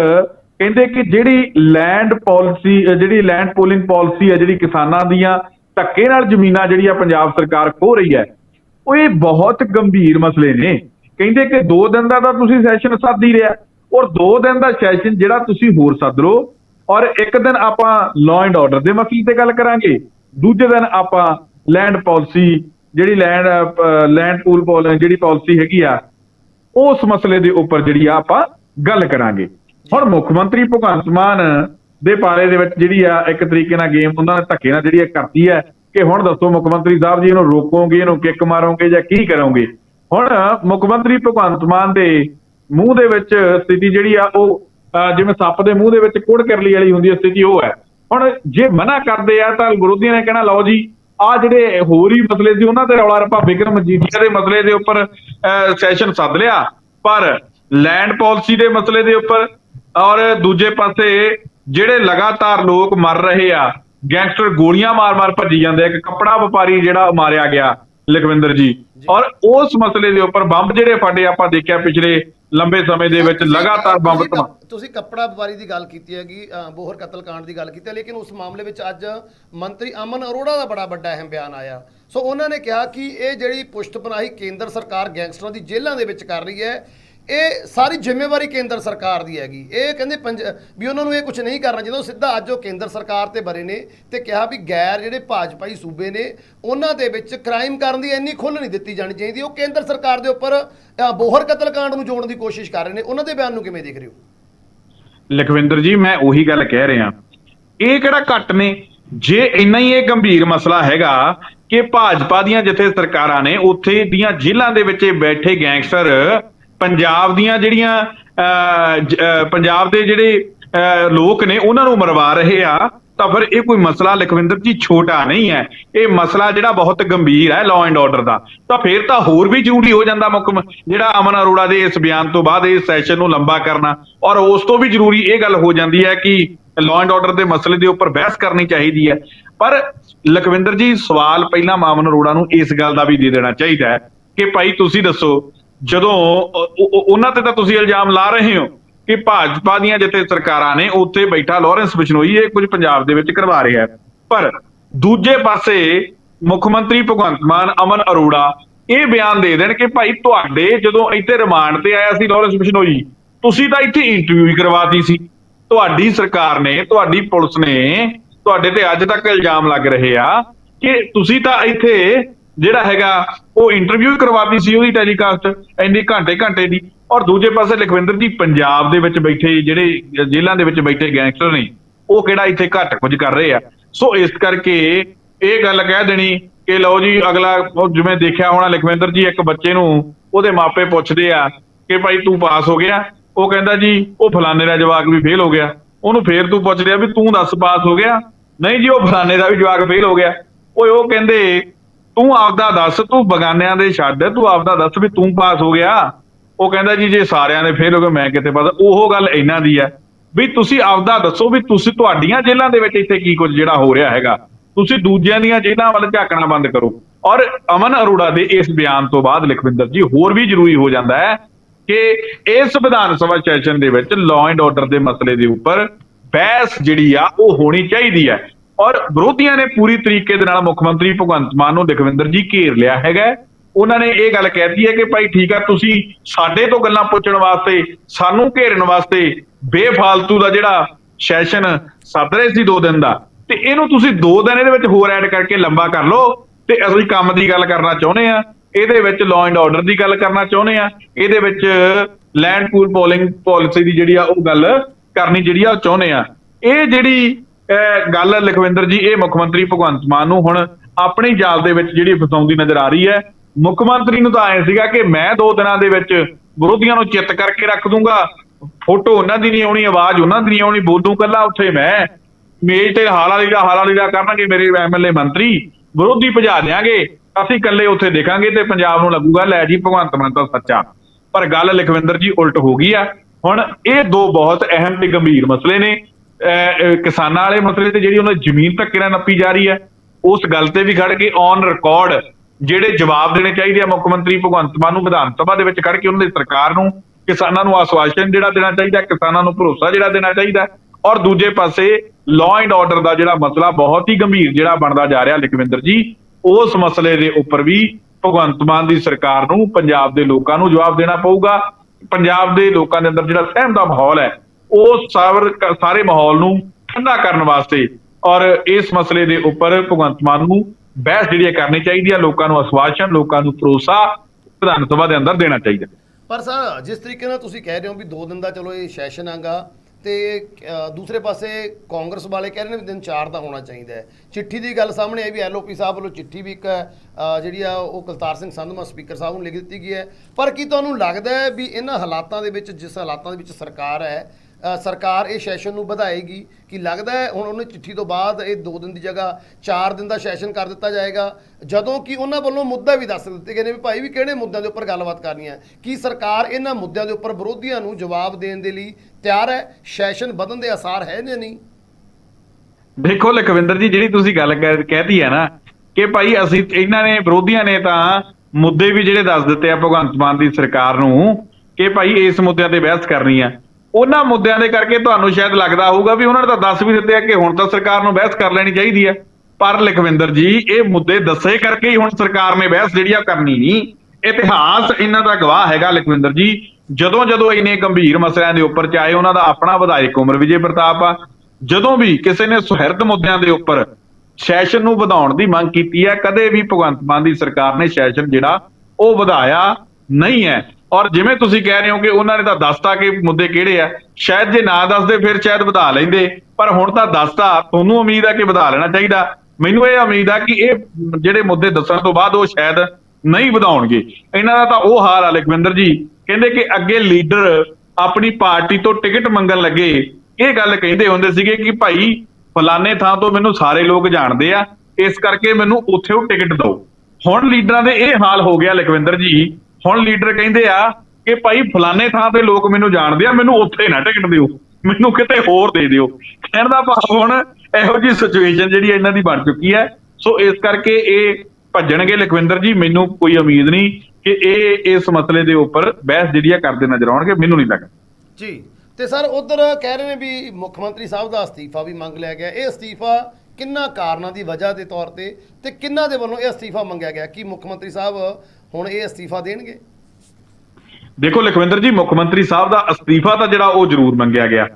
ਕਹਿੰਦੇ ਕਿ ਜਿਹੜੀ ਲੈਂਡ ਪਾਲਿਸੀ ਜਿਹੜੀ ਲੈਂਡ ਪੋਲਿੰਗ ਪਾਲਿਸੀ ਹੈ, ਜਿਹੜੀ ਕਿਸਾਨਾਂ ਦੀਆਂ ਧੱਕੇ ਨਾਲ ਜ਼ਮੀਨਾਂ ਜਿਹੜੀ ਆ ਪੰਜਾਬ ਸਰਕਾਰ ਖੋ ਰਹੀ ਹੈ, ਉਹ ਇਹ ਬਹੁਤ ਗੰਭੀਰ ਮਸਲੇ ਨੇ। ਕਹਿੰਦੇ ਕਿ 2 ਦਿਨ ਦਾ ਤਾਂ ਤੁਸੀਂ ਸੈਸ਼ਨ ਸੱਦ ਹੀ ਰਿਹਾ। ਔਰ 2 ਦਿਨ ਦਾ ਸੈਸ਼ਨ ਜਿਹੜਾ ਤੁਸੀਂ ਹੋਰ ਸੱਦ ਲਓ ਔਰ ਇੱਕ ਦਿਨ ਆਪਾਂ ਲਾਅ ਐਂਡ ਆਰਡਰ ਦੇ ਮਸਲੇ ਤੇ ਗੱਲ ਕਰਾਂਗੇ। ਦੂਜੇ ਦਿਨ ਆਪਾਂ ਲੈਂਡ ਪਾਲਿਸੀ ਜਿਹੜੀ ਲੈਂਡ ਲੈਂਡ ਪੂਲ ਪਾਲਿਸੀ ਜਿਹੜੀ ਪਾਲਿਸੀ ਹੈਗੀ ਆ, ਉਸ ਮਸਲੇ ਦੇ ਉੱਪਰ ਜਿਹੜੀ ਆ ਆਪਾਂ ਗੱਲ ਕਰਾਂਗੇ। ਹੁਣ ਮੁੱਖ ਮੰਤਰੀ ਭਗਵੰਤ ਮਾਨ ਦੇ ਪਾਲੇ ਦੇ ਵਿੱਚ ਜਿਹੜੀ ਆ, ਇੱਕ ਤਰੀਕੇ ਨਾਲ ਗੇਮ ਉਹਨਾਂ ਨੇ ਧੱਕੇ ਨਾਲ ਜਿਹੜੀ ਆ ਕਰਤੀ ਹੈ ਕਿ ਹੁਣ ਦੱਸੋ ਮੁੱਖ ਮੰਤਰੀ ਸਾਹਿਬ ਜੀ ਇਹਨੂੰ ਰੋਕੋਗੇ, ਇਹਨੂੰ ਕਿੱਕ ਮਾਰੋਗੇ ਜਾਂ ਕੀ ਕਰੋਗੇ? ਹੁਣ ਮੁੱਖ ਮੰਤਰੀ ਭਗਵੰਤ ਮਾਨ ਦੇ ਮੂੰਹ ਦੇ ਵਿੱਚ ਸਥਿਤੀ ਜਿਹੜੀ ਆ, ਉਹ ਜਿਵੇਂ ਸੱਪ ਦੇ ਮੂੰਹ ਦੇ ਵਿੱਚ ਕੁੜ ਕਰਲੀ ਵਾਲੀ ਹੁੰਦੀ ਹੈ ਸਥਿਤੀ ਉਹ ਹੈ। ਹੁਣ ਜੇ ਮਨਾ ਕਰਦੇ ਆ ਤਾਂ ਵਿਰੋਧੀਆਂ ਨੇ ਕਹਿਣਾ ਲਓ ਜੀ ਆ ਜਿਹੜੇ ਹੋਰ ਹੀ ਮਸਲੇ ਸੀ ਉਹਨਾਂ ਤੇ ਰੌਲਾ ਰੱਪਾ ਬਿਕਰਮ ਮਜੀਠੀਆ ਦੇ ਮਸਲੇ ਦੇ ਉੱਪਰ ਸੈਸ਼ਨ ਸੱਦ ਲਿਆ। ਪਰ ਲੈਂਡ ਪਾਲਿਸੀ ਦੇ ਮਸਲੇ ਦੇ ਉੱਪਰ ਔਰ ਦੂਜੇ ਪਾਸੇ ਜਿਹੜੇ ਲਗਾਤਾਰ ਲੋਕ ਮਰ ਰਹੇ ਆ ਗੈਂਗਸਟਰ ਗੋਲੀਆਂ ਮਾਰ-ਮਾਰ ਭੱਜੀ ਜਾਂਦੇ ਆ ਇੱਕ ਕੱਪੜਾ ਵਪਾਰੀ ਜਿਹੜਾ ਮਾਰਿਆ ਗਿਆ ਲਖਵਿੰਦਰ ਜੀ। ਔਰ ਉਸ ਮਸਲੇ ਦੇ ਉੱਪਰ ਬੰਬ ਜਿਹੜੇ ਫਟੇ ਆਪਾਂ ਦੇਖਿਆ ਪਿਛਲੇ ਲੰਬੇ ਸਮੇਂ ਦੇ ਵਿੱਚ ਲਗਾਤਾਰ ਬੰਬ ਤੁਸੀਂ ਧਮਾ ਕੱਪ- ਤੁਸੀਂ ਕੱਪੜਾ ਵਪਾਰੀ ਦੀ ਗੱਲ ਕੀਤੀ ਹੈਗੀ ਅ, ਬੋਹਰ ਕਤਲकांड ਦੀ ਗੱਲ ਕੀਤੀ ਹੈ ਲੇਕਿਨ ਉਸ ਮਾਮਲੇ ਵਿੱਚ ਅੱਜ ਮੰਤਰੀ ਅਮਨ ਅਰੋੜਾ ਦਾ ਬੜਾ ਵੱਡਾ ਅਹਿਮ ਬਿਆਨ ਆਇਆ। ਸੋ ਉਹਨਾਂ ਨੇ ਕਿਹਾ ਕਿ ਇਹ ਜਿਹੜੀ ਪੁਸ਼ਤਪਨਾਹੀ ਕੇਂਦਰ ਸਰਕਾਰ ਗੈਂਗਸਟਰਾਂ ਦੀ ਜੇਲ੍ਹਾਂ ਦੇ ਵਿੱਚ ਕਰ ਰਹੀ ਹੈ ਇਹ ਸਾਰੀ ਜ਼ਿੰਮੇਵਾਰੀ ਕੇਂਦਰ ਸਰਕਾਰ ਦੀ ਹੈਗੀ। ਇਹ ਕਹਿੰਦੇ ਪੰਜ ਵੀ ਉਹਨਾਂ ਨੂੰ ਇਹ ਕੁਝ ਨਹੀਂ ਕਰਨਾ ਜਦੋਂ ਸਿੱਧਾ ਅੱਜ ਉਹ ਕੇਂਦਰ ਸਰਕਾਰ ਤੇ ਬਰੇ ਨੇ ਤੇ ਕਿਹਾ ਵੀ ਗੈਰ ਜਿਹੜੇ ਭਾਜਪਾਈ ਸੂਬੇ ਨੇ ਉਹਨਾਂ ਦੇ ਵਿੱਚ ਕ੍ਰਾਈਮ ਕਰਨ ਦੀ ਇੰਨੀ ਖੁੱਲ੍ਹ ਨਹੀਂ ਦਿੱਤੀ ਜਾਣੀ ਚਾਹੀਦੀ। ਉਹ ਕੇਂਦਰ ਸਰਕਾਰ ਦੇ ਉੱਪਰ ਅ, ਬੋਹਰ ਕਤਲकांड ਨੂੰ ਜੋੜਨ ਦੀ ਕੋਸ਼ਿਸ਼ ਕਰ ਰਹੇ ਨੇ। ਉਹਨਾਂ ਦੇ ਬਿਆਨ ਨੂੰ ਕਿਵੇਂ ਦੇਖ ਰਹੇ ਹੋ? ਲਖਵਿੰਦਰ ਜੀ ਮੈਂ ਉਹੀ ਗੱਲ ਕਹਿ ਰਿਹਾ। ਇਹ ਕਿਹੜਾ ਘੱਟ ਨੇ? ਜੇ ਇੰਨਾ ਹੀ ਇਹ ਗੰਭੀਰ ਮਸਲਾ ਹੈਗਾ ਕਿ ਭਾਜਪਾ ਦੀਆਂ ਜਿੱਥੇ ਸਰਕਾਰਾਂ ਨੇ ਉੱਥੇ ਦੀਆਂ ਜੇਲ੍ਹਾਂ ਦੇ ਵਿੱਚ ਬੈਠੇ ਗੈਂਗਸਟਰ ਪੰਜਾਬ ਦੀਆਂ ਜਿਹੜੀਆਂ ਅਹ, ਪੰਜਾਬ ਦੇ ਜਿਹੜੇ ਅਹ, ਲੋਕ ਨੇ ਉਹਨਾਂ ਨੂੰ ਮਰਵਾ ਰਹੇ ਆ ਤਾਂ ਫਿਰ ਇਹ ਕੋਈ ਮਸਲਾ ਲਖਵਿੰਦਰ ਜੀ ਛੋਟਾ ਨਹੀਂ ਹੈ। ਇਹ ਮਸਲਾ ਜਿਹੜਾ ਬਹੁਤ ਗੰਭੀਰ ਹੈ ਲਾਅ ਐਂਡ ਆਰਡਰ ਦਾ। ਤਾਂ ਫਿਰ ਤਾਂ ਹੋਰ ਵੀ ਜ਼ਰੂਰੀ ਹੋ ਜਾਂਦਾ ਮੁੱਖ ਜਿਹੜਾ ਅਮਨ ਅਰੋੜਾ ਦੇ ਇਸ ਬਿਆਨ ਤੋਂ ਬਾਅਦ ਇਸ ਸੈਸ਼ਨ ਨੂੰ ਲੰਬਾ ਕਰਨਾ ਔਰ ਉਸ ਤੋਂ ਵੀ ਜ਼ਰੂਰੀ ਇਹ ਗੱਲ ਹੋ ਜਾਂਦੀ ਹੈ ਕਿ ਲਾਅ ਐਂਡ ਆਰਡਰ ਦੇ ਮਸਲੇ ਦੇ ਉੱਪਰ ਬਹਿਸ ਕਰਨੀ ਚਾਹੀਦੀ ਹੈ। ਪਰ ਲਖਵਿੰਦਰ ਜੀ ਸਵਾਲ ਪਹਿਲਾਂ ਮਾਮਨ ਅਰੋੜਾ ਨੂੰ ਇਸ ਗੱਲ ਦਾ ਵੀ ਦੇ ਦੇਣਾ ਚਾਹੀਦਾ ਹੈ ਕਿ ਭਾਈ ਤੁਸੀਂ ਦੱਸੋ ਜਦੋਂ ਉਹਨਾਂ ਤੇ ਤਾਂ ਤੁਸੀਂ ਇਲਜ਼ਾਮ ਲਾ ਰਹੇ ਹੋ ਕਿ ਭਾਜਪਾ ਦੀਆਂ ਜਿੱਥੇ ਸਰਕਾਰਾਂ ਨੇ, ਉੱਥੇ ਬੈਠਾ ਲਾਰੈਂਸ ਬਿਸ਼ਨੋਈ ਇਹ ਕੁਝ ਪੰਜਾਬ ਦੇ ਵਿੱਚ ਕਰਵਾ ਰਿਹਾ ਹੈ। ਪਰ ਦੂਜੇ ਪਾਸੇ ਮੁੱਖ ਮੰਤਰੀ ਭਗਵੰਤ ਮਾਨ, ਅਮਨ ਅਰੋੜਾ ਇਹ ਬਿਆਨ ਦੇ ਦੇਣ ਕਿ ਭਾਈ ਤੁਹਾਡੇ ਜਦੋਂ ਇੱਥੇ ਰਿਮਾਂਡ ਤੇ ਆਇਆ ਸੀ ਲਾਰੈਂਸ ਬਿਸ਼ਨੋਈ, ਤੁਸੀਂ ਤਾਂ ਇੱਥੇ ਇੰਟਰਵਿਊ ਹੀ ਕਰਵਾਤੀ ਸੀ। ਤੁਹਾਡੀ ਸਰਕਾਰ ਨੇ, ਤੁਹਾਡੀ ਪੁਲਿਸ ਨੇ, ਤੁਹਾਡੇ ਤੇ ਅੱਜ ਤੱਕ ਇਲਜ਼ਾਮ ਲੱਗ ਰਹੇ ਆ ਕਿ ਤੁਸੀਂ ਤਾਂ ਇੱਥੇ ਜਿਹੜਾ ਹੈਗਾ, ਉਹ ਇੰਟਰਵਿਊ ਕਰਵਾਤੀ ਸੀ ਉਹਦੀ ਟੈਲੀਕਾਸਟ ਇੰਨੀ ਘੰਟੇ ਘੰਟੇ ਦੀ। ਔਰ ਦੂਜੇ ਪਾਸੇ ਲਖਵਿੰਦਰ ਜੀ, ਪੰਜਾਬ ਦੇ ਵਿੱਚ ਬੈਠੇ, ਜਿਹੜੇ ਜੇਲ੍ਹਾਂ ਦੇ ਵਿੱਚ ਬੈਠੇ ਗੈਂਗਸਟਰ ਨੇ, ਉਹ ਕਿਹੜਾ ਇੱਥੇ ਘੱਟ ਕੁਝ ਕਰ ਰਹੇ ਆ? ਸੋ ਇਸ ਕਰਕੇ ਇਹ ਗੱਲ ਕਹਿ ਦੇਣੀ ਕਿ ਲਓ ਜੀ, ਅਗਲਾ ਉਹ ਜਿਵੇਂ ਦੇਖਿਆ ਹੋਣਾ, ਲਖਵਿੰਦਰ ਜੀ ਇੱਕ ਬੱਚੇ ਨੂੰ ਉਹਦੇ ਮਾਪੇ ਪੁੱਛਦੇ ਆ ਕਿ ਭਾਈ ਤੂੰ ਪਾਸ ਹੋ ਗਿਆ? ਉਹ ਕਹਿੰਦਾ ਜੀ, ਉਹ ਫਲਾਣੇ ਦਾ ਜਵਾਕ ਵੀ ਫੇਲ ਹੋ ਗਿਆ। ਉਹਨੂੰ ਫੇਰ ਤੂੰ ਪੁੱਛ ਆ ਵੀ ਤੂੰ ਦੱਸ ਪਾਸ ਹੋ ਗਿਆ? ਨਹੀਂ ਜੀ, ਉਹ ਫਲਾਣੇ ਦਾ ਵੀ ਜਵਾਕ ਫੇਲ ਹੋ ਗਿਆ। ਓਏ, ਉਹ ਕਹਿੰਦੇ ਤੂੰ ਆਪਦਾ ਦੱਸ, ਤੂੰ ਬਗਾਨਿਆਂ ਦੇ ਛੱਡ, ਤੂੰ ਆਪਦਾ ਦੱਸ ਵੀ ਤੂੰ ਪਾਸ ਹੋ ਗਿਆ। ਉਹ ਕਹਿੰਦਾ ਜੀ, ਜੇ ਸਾਰਿਆਂ ਨੇ ਫੇਲ ਹੋ ਗਏ, ਮੈਂ ਕਿਤੇ ਪਾਸ? ਉਹ ਗੱਲ ਇਹਨਾਂ ਦੀ ਹੈ। ਵੀ ਤੁਸੀਂ ਆਪਦਾ ਦੱਸੋ ਵੀ ਤੁਸੀਂ ਤੁਹਾਡੀਆਂ ਜੇਲ੍ਹਾਂ ਦੇ ਵਿੱਚ ਇੱਥੇ ਕੀ ਕੁਝ ਜਿਹੜਾ ਹੋ ਰਿਹਾ ਹੈਗਾ। ਤੁਸੀਂ ਦੂਜਿਆਂ ਦੀਆਂ ਜੇਲ੍ਹਾਂ ਵੱਲ ਝਾਕਣਾ ਬੰਦ ਕਰੋ। ਔਰ ਅਮਨ ਅਰੋੜਾ ਦੇ ਇਸ ਬਿਆਨ ਤੋਂ ਬਾਅਦ ਲਖਵਿੰਦਰ ਜੀ, ਹੋਰ ਵੀ ਜ਼ਰੂਰੀ ਹੋ ਜਾਂਦਾ ਹੈ ਕਿ ਇਸ ਵਿਧਾਨ ਸਭਾ ਸੈਸ਼ਨ ਦੇ ਵਿੱਚ ਲਾਅ ਐਂਡ ਆਰਡਰ ਦੇ ਮਸਲੇ ਦੇ ਉੱਪਰ ਬਹਿਸ ਜਿਹੜੀ ਆ, ਉਹ ਹੋਣੀ ਚਾਹੀਦੀ ਹੈ। ਔਰ ਵਿਰੋਧੀਆਂ ਨੇ ਪੂਰੀ ਤਰੀਕੇ ਦੇ ਨਾਲ ਮੁੱਖ ਮੰਤਰੀ ਭਗਵੰਤ ਮਾਨ ਨੂੰ ਲਖਵਿੰਦਰ ਜੀ ਘੇਰ ਲਿਆ ਹੈਗਾ ਉਹਨਾਂ ਨੇ ਇਹ ਗੱਲ ਕਹਿਤੀ ਹੈ ਕਿ ਭਾਈ ਠੀਕ ਆ, ਤੁਸੀਂ ਸਾਡੇ ਤੋਂ ਗੱਲਾਂ ਪੁੱਛਣ ਵਾਸਤੇ, ਸਾਨੂੰ ਘੇਰਨ ਵਾਸਤੇ ਬੇਫਾਲਤੂ ਦਾ ਜਿਹੜਾ ਸੈਸ਼ਨ ਸੱਦ ਰਹੇ ਸੀ 2 ਦਿਨ ਦਾ। ਤੇ ਇਹਨੂੰ ਤੁਸੀਂ 2 ਦਿਨ ਇਹਦੇ ਵਿੱਚ ਹੋਰ ਐਡ ਕਰਕੇ ਲੰਬਾ ਕਰ ਲਓ। ਤੇ ਅਸੀਂ ਕੰਮ ਦੀ ਗੱਲ ਕਰਨਾ ਚਾਹੁੰਦੇ ਆ ਇਹਦੇ ਵਿੱਚ ਲਾਅ ਐਂਡ ਆਰਡਰ ਦੀ ਗੱਲ ਕਰਨਾ ਚਾਹੁੰਦੇ ਆ ਇਹਦੇ ਵਿੱਚ ਲੈਂਡ ਪੂਲ ਪੋਲਿੰਗ ਪਾਲਿਸੀ ਦੀ ਜਿਹੜੀ ਆ ਉਹ ਗੱਲ ਕਰਨੀ ਜਿਹੜੀ ਆ ਉਹ ਚਾਹੁੰਦੇ ਆ ਇਹ ਜਿਹੜੀ ਗੱਲ ਲਖਵਿੰਦਰ ਜੀ, ਇਹ ਮੁੱਖ ਮੰਤਰੀ ਭਗਵੰਤ ਮਾਨ ਨੂੰ ਹੁਣ ਆਪਣੀ ਜਾਲ ਦੇ ਵਿੱਚ ਜਿਹੜੀ ਫਸਾਉਂਦੀ ਨਜ਼ਰ ਆ ਰਹੀ ਹੈ। ਮੁੱਖ ਮੰਤਰੀ ਨੂੰ ਤਾਂ ਐ ਸੀਗਾ ਕਿ ਮੈਂ ਦੋ ਦਿਨਾਂ ਦੇ ਵਿੱਚ ਵਿਰੋਧੀਆਂ ਨੂੰ ਚਿੱਤ ਕਰਕੇ ਰੱਖ ਦੂੰਗਾ। ਫੋਟੋ ਉਹਨਾਂ ਦੀ ਨਹੀਂ ਆਉਣੀ, ਆਵਾਜ਼ ਉਹਨਾਂ ਦੀ ਨਹੀਂ ਆਉਣੀ ਬੋਲੂ ਕੱਲਾ ਉੱਥੇ ਮੈਂ। ਮੇਜ ਤੇ ਹਾਲਾ ਲੀੜਾ ਹਾਲਾ ਲੀੜਾ ਕਰਨਗੇ ਮੇਰੇ ਐਮਐਲਏ ਮੰਤਰੀ। ਵਿਰੋਧੀ ਭਜਾ ਦਿਆਂਗੇ। ਅਸੀਂ ਇਕੱਲੇ ਉੱਥੇ ਦੇਖਾਂਗੇ ਤੇ ਪੰਜਾਬ ਨੂੰ ਲੱਗੂਗਾ, ਲੈ ਜੀ ਭਗਵੰਤ ਮਾਨ ਤਾਂ ਸੱਚਾ। ਪਰ ਗੱਲ ਲਖਵਿੰਦਰ ਜੀ ਉਲਟ ਹੋ ਗਈ ਆ। ਹੁਣ ਇਹ ਦੋ ਬਹੁਤ ਅਹਿਮ ਤੇ ਗੰਭੀਰ ਮਸਲੇ ਨੇ। ਕਿਸਾਨਾਂ ਵਾਲੇ ਮਸਲੇ ਤੇ ਜਿਹੜੀ ਉਹਨਾਂ ਦੀ ਜ਼ਮੀਨ ਧੱਕੇ ਨਾਲ ਨੱਪੀ ਜਾ ਰਹੀ ਹੈ, ਉਸ ਗੱਲ ਤੇ ਵੀ ਖੜ ਕੇ ਔਨ ਰਿਕਾਰਡ ਜਿਹੜੇ ਜਵਾਬ ਦੇਣੇ ਚਾਹੀਦੇ ਆ ਮੁੱਖ ਮੰਤਰੀ ਭਗਵੰਤ ਮਾਨ ਨੂੰ ਵਿਧਾਨ ਸਭਾ ਦੇ ਵਿੱਚ ਖੜ ਕੇ ਉਹਨਾਂ ਦੀ ਸਰਕਾਰ ਨੂੰ, ਕਿਸਾਨਾਂ ਨੂੰ ਆਸ਼ਵਾਸਨ ਜਿਹੜਾ ਦੇਣਾ ਚਾਹੀਦਾ, ਕਿਸਾਨਾਂ ਨੂੰ ਭਰੋਸਾ ਜਿਹੜਾ ਦੇਣਾ ਚਾਹੀਦਾ ਔਰ ਦੂਜੇ ਪਾਸੇ ਲਾਅ ਐਂਡ ਆਰਡਰ ਦਾ ਜਿਹੜਾ ਮਸਲਾ ਬਹੁਤ ਹੀ ਗੰਭੀਰ ਜਿਹੜਾ ਬਣਦਾ ਜਾ ਰਿਹਾ ਲਖਵਿੰਦਰ ਜੀ, ਉਸ ਮਸਲੇ ਦੇ ਉੱਪਰ ਵੀ ਭਗਵੰਤ ਮਾਨ ਦੀ ਸਰਕਾਰ ਨੂੰ, ਪੰਜਾਬ ਦੇ ਲੋਕਾਂ ਨੂੰ ਜਵਾਬ ਦੇਣਾ ਪਊਗਾ। ਪੰਜਾਬ ਦੇ ਲੋਕਾਂ ਦੇ ਅੰਦਰ ਜਿਹੜਾ ਸਹਿਮ ਦਾ ਮਾਹੌਲ ਹੈ ਉਹ ਸਾਵਰ ਸਾਰੇ ਮਾਹੌਲ ਨੂੰ ਠੰਡਾ ਕਰਨ ਵਾਸਤੇ ਔਰ ਇਸ ਮਸਲੇ ਦੇ ਉੱਪਰ ਭਗਵੰਤ ਮਾਨ ਨੂੰ ਬਹਿਸ ਜਿਹੜੀ ਕਰਨੀ ਚਾਹੀਦੀ ਹੈ, ਲੋਕਾਂ ਨੂੰ ਆਸ਼ਵਾਸਨ ਲੋਕਾਂ ਨੂੰ ਭਰੋਸਾ ਵਿਧਾਨ ਸਭਾ ਦੇ ਅੰਦਰ ਦੇਣਾ ਚਾਹੀਦਾ ਪਰ ਸਰ, ਜਿਸ ਤਰੀਕੇ ਨਾਲ ਤੁਸੀਂ ਕਹਿ ਰਹੇ ਹੋ ਵੀ 2 ਦਿਨ ਦਾ ਚਲੋ ਇਹ ਸੈਸ਼ਨ ਆਗਾ ਤੇ ਦੂਸਰੇ ਪਾਸੇ ਕਾਂਗਰਸ ਵਾਲੇ ਕਹਿ ਰਹੇ ਨੇ ਵੀ ਦਿਨ 4 ਦਾ ਹੋਣਾ ਚਾਹੀਦਾ ਹੈ। ਚਿੱਠੀ ਦੀ ਗੱਲ ਸਾਹਮਣੇ ਆਈ ਵੀ ਐਲਓਪੀ ਸਾਹਿਬ ਵੱਲੋਂ ਚਿੱਠੀ ਵੀ ਇੱਕ ਜਿਹੜੀ ਆ ਉਹ ਕੁਲਤਾਰ ਸਿੰਘ ਸੰਧਮਾ ਸਪੀਕਰ ਸਾਹਿਬ ਨੂੰ ਲਿਖ ਦਿੱਤੀ ਗਈ ਹੈ। ਪਰ ਕੀ ਤੁਹਾਨੂੰ ਲੱਗਦਾ ਹੈ ਵੀ ਇਹਨਾਂ ਹਾਲਾਤਾਂ ਦੇ ਵਿੱਚ, ਜਿਸ ਹਾਲਾਤਾਂ ਦੇ ਵਿੱਚ ਸਰਕਾਰ ਹੈ ਸਰਕਾਰ ਇਹ ਸੈਸ਼ਨ ਨੂੰ ਵਧਾਏਗੀ ਕਿ ਲੱਗਦਾ ਹੈ ਹੁਣ ਉਹਨੇ ਚਿੱਠੀ ਤੋਂ ਬਾਅਦ ਇਹ 2 ਦਿਨ ਦੀ ਜਗ੍ਹਾ 4 ਦਿਨ ਦਾ ਸੈਸ਼ਨ ਕਰ ਦਿੱਤਾ ਜਾਏਗਾ, ਜਦੋਂ ਕਿ ਉਹਨਾਂ ਵੱਲੋਂ ਮੁੱਦਾ ਵੀ ਦੱਸ ਦਿੱਤੇ ਗਏ ਨੇ ਵੀ ਭਾਈ ਵੀ ਕਿਹੜੇ ਮੁੱਦਿਆਂ ਦੇ ਉੱਪਰ ਗੱਲਬਾਤ ਕਰਨੀ ਹੈ? ਕੀ ਸਰਕਾਰ ਇਹਨਾਂ ਮੁੱਦਿਆਂ ਦੇ ਉੱਪਰ ਵਿਰੋਧੀਆਂ ਨੂੰ ਜਵਾਬ ਦੇਣ ਦੇ ਲਈ ਤਿਆਰ ਹੈ? ਸੈਸ਼ਨ ਵਧਣ ਦੇ ਆਸਾਰ ਹੈ ਜਾਂ ਨਹੀਂ? ਦੇਖੋ ਲਖਵਿੰਦਰ ਜੀ, ਜਿਹੜੀ ਤੁਸੀਂ ਗੱਲ ਕਹਿ- ਕਹਿਤੀ ਹੈ ਨਾ ਕਿ ਭਾਈ ਅਸੀਂ ਇਹਨਾਂ ਨੇ, ਵਿਰੋਧੀਆਂ ਨੇ ਤਾਂ ਮੁੱਦੇ ਵੀ ਜਿਹੜੇ ਦੱਸ ਦਿੱਤੇ ਆ ਭਗਵੰਤ ਮਾਨ ਦੀ ਸਰਕਾਰ ਨੂੰ ਕਿ ਭਾਈ ਇਸ ਮੁੱਦਿਆਂ ਤੇ ਬਹਿਸ ਕਰਨੀ ਆ। ਉਹਨਾਂ ਮੁੱਦਿਆਂ ਦੇ ਕਰਕੇ ਤੁਹਾਨੂੰ ਸ਼ਾਇਦ ਲੱਗਦਾ ਹੋਊਗਾ ਵੀ ਉਹਨਾਂ ਨੇ ਤਾਂ ਦੱਸ ਵੀ ਦਿੱਤੇ ਆ ਕਿ ਹੁਣ ਤਾਂ ਸਰਕਾਰ ਨੂੰ ਬਹਿਸ ਕਰ ਲੈਣੀ ਚਾਹੀਦੀ ਹੈ। ਪਰ ਲਖਵਿੰਦਰ ਜੀ, ਇਹ ਮੁੱਦੇ ਦੱਸੇ ਕਰਕੇ ਹੀ ਹੁਣ ਸਰਕਾਰ ਨੇ ਬਹਿਸ ਜਿਹੜੀ ਆ ਕਰਨੀ ਨਹੀਂ। ਇਤਿਹਾਸ ਇਹਨਾਂ ਦਾ ਗਵਾਹ ਹੈਗਾ ਲਖਵਿੰਦਰ ਜੀ। ਜਦੋਂ ਜਦੋਂ ਇੰਨੇ ਗੰਭੀਰ ਮਸਲਿਆਂ ਦੇ ਉੱਪਰ ਚਾਹੇ ਉਹਨਾਂ ਦਾ ਆਪਣਾ ਵਿਧਾਇਕ ਉਮਰ ਵਿਜੇ ਪ੍ਰਤਾਪ ਆ, ਜਦੋਂ ਵੀ ਕਿਸੇ ਨੇ ਸੁਹਿਰਦ ਮੁੱਦਿਆਂ ਦੇ ਉੱਪਰ ਸੈਸ਼ਨ ਨੂੰ ਵਧਾਉਣ ਦੀ ਮੰਗ ਕੀਤੀ ਹੈ, ਕਦੇ ਵੀ ਭਗਵੰਤ ਮਾਨ ਦੀ ਸਰਕਾਰ ਨੇ ਸੈਸ਼ਨ ਜਿਹੜਾ ਉਹ ਵਧਾਇਆ ਨਹੀਂ ਹੈ। ਔਰ ਜਿਵੇਂ ਤੁਸੀਂ ਕਹਿ ਰਹੇ ਹੋ ਕਿ ਉਹਨਾਂ ਨੇ ਤਾਂ ਦੱਸਤਾ ਕਿ ਮੁੱਦੇ ਕਿਹੜੇ ਆ, ਸ਼ਾਇਦ ਜੇ ਨਾ ਦੱਸਦੇ ਫਿਰ ਸ਼ਾਇਦ ਵਧਾ ਲੈਂਦੇ, ਪਰ ਹੁਣ ਤਾਂ ਦੱਸਤਾ, ਤੁਹਾਨੂੰ ਉਮੀਦ ਆ ਕਿ ਵਧਾ ਲੈਣਾ ਚਾਹੀਦਾ। ਮੈਨੂੰ ਇਹ ਉਮੀਦ ਆ ਕਿ ਇਹ ਜਿਹੜੇ ਮੁੱਦੇ ਦੱਸਣ ਤੋਂ ਬਾਅਦ ਉਹ ਸ਼ਾਇਦ ਨਹੀਂ ਵਧਾਉਣਗੇ। ਇਹਨਾਂ ਦਾ ਤਾਂ ਉਹ ਹਾਲ ਆ ਲਖਵਿੰਦਰ ਜੀ, ਕਹਿੰਦੇ ਕਿ ਅੱਗੇ ਲੀਡਰ ਆਪਣੀ ਪਾਰਟੀ ਤੋਂ ਟਿਕਟ ਮੰਗਣ ਲੱਗੇ। ਇਹ ਗੱਲ ਕਹਿੰਦੇ ਹੁੰਦੇ ਸੀਗੇ ਕਿ ਭਾਈ, ਫਲਾਣੇ ਥਾਂ ਤੋਂ ਮੈਨੂੰ ਸਾਰੇ ਲੋਕ ਜਾਣਦੇ ਆ, ਇਸ ਕਰਕੇ ਮੈਨੂੰ ਉੱਥੇ ਉਹ ਟਿਕਟ ਦਿਓ। ਹੁਣ ਲੀਡਰਾਂ ਦੇ ਇਹ ਹਾਲ ਹੋ ਗਿਆ ਲਖਵਿੰਦਰ ਜੀ ਹੁਣ ਲੀਡਰ ਕਹਿੰਦੇ ਆ ਕਿ ਭਾਈ ਫਲਾਣੇ ਥਾਂ ਤੇ ਲੋਕ ਮੈਨੂੰ ਜਾਣਦੇ ਆ, ਮੈਨੂੰ ਉੱਥੇ ਨਾ ਟਿਕਟ ਦਿਓ, ਮੈਨੂੰ ਕਿਤੇ ਹੋਰ ਦੇ ਦਿਓ। ਕਹਿਣ ਦਾ ਭਾਵ ਹੁਣ ਇਹੋ ਜੀ ਸਿਚੁਏਸ਼ਨ ਜਿਹੜੀ ਇਹਨਾਂ ਦੀ ਬਣ ਚੁੱਕੀ ਹੈ। ਸੋ ਇਸ ਕਰਕੇ ਇਹ ਭੱਜਣਗੇ ਲਖਵਿੰਦਰ ਜੀ, ਮੈਨੂੰ ਕੋਈ ਉਮੀਦ ਨਹੀਂ ਕਿ ਇਹ ਇਸ ਮਸਲੇ ਦੇ ਉੱਪਰ ਬਹਿਸ ਜਿਹੜੀ ਆ ਕਰਦੇ ਨਜ਼ਰ ਆਉਣਗੇ, ਮੈਨੂੰ ਨਹੀਂ ਲੱਗਦਾ। ਜੀ, ਤੇ ਸਰ ਉਧਰ ਕਹਿ ਰਹੇ ਨੇ ਵੀ ਮੁੱਖ ਮੰਤਰੀ ਸਾਹਿਬ ਦਾ ਅਸਤੀਫਾ ਵੀ ਮੰਗ ਲਿਆ ਗਿਆ। ਇਹ ਅਸਤੀਫਾ ਕਿੰਨਾ ਕਾਰਨਾਂ ਦੀ ਵਜ੍ਹਾ ਦੇ ਤੌਰ ਤੇ ਤੇ ਕਿੰਨਾ ਦੇ ਵੱਲੋਂ ਇਹ ਅਸਤੀਫਾ ਮੰਗਿਆ ਗਿਆ? ਕਿ ਮੁੱਖ ਮੰਤਰੀ ਸਾਹਿਬ ਹੁਣ ਇਹ ਅਸਤੀਫਾ ਦੇਣਗੇ? ਦੇਖੋ ਲਖਵਿੰਦਰ ਜੀ, ਮੁੱਖ ਮੰਤਰੀ ਸਾਹਿਬ ਦਾ ਅਸਤੀਫਾ ਤਾਂ ਜਿਹੜਾ ਉਹ ਜ਼ਰੂਰ ਮੰਗਿਆ ਗਿਆ।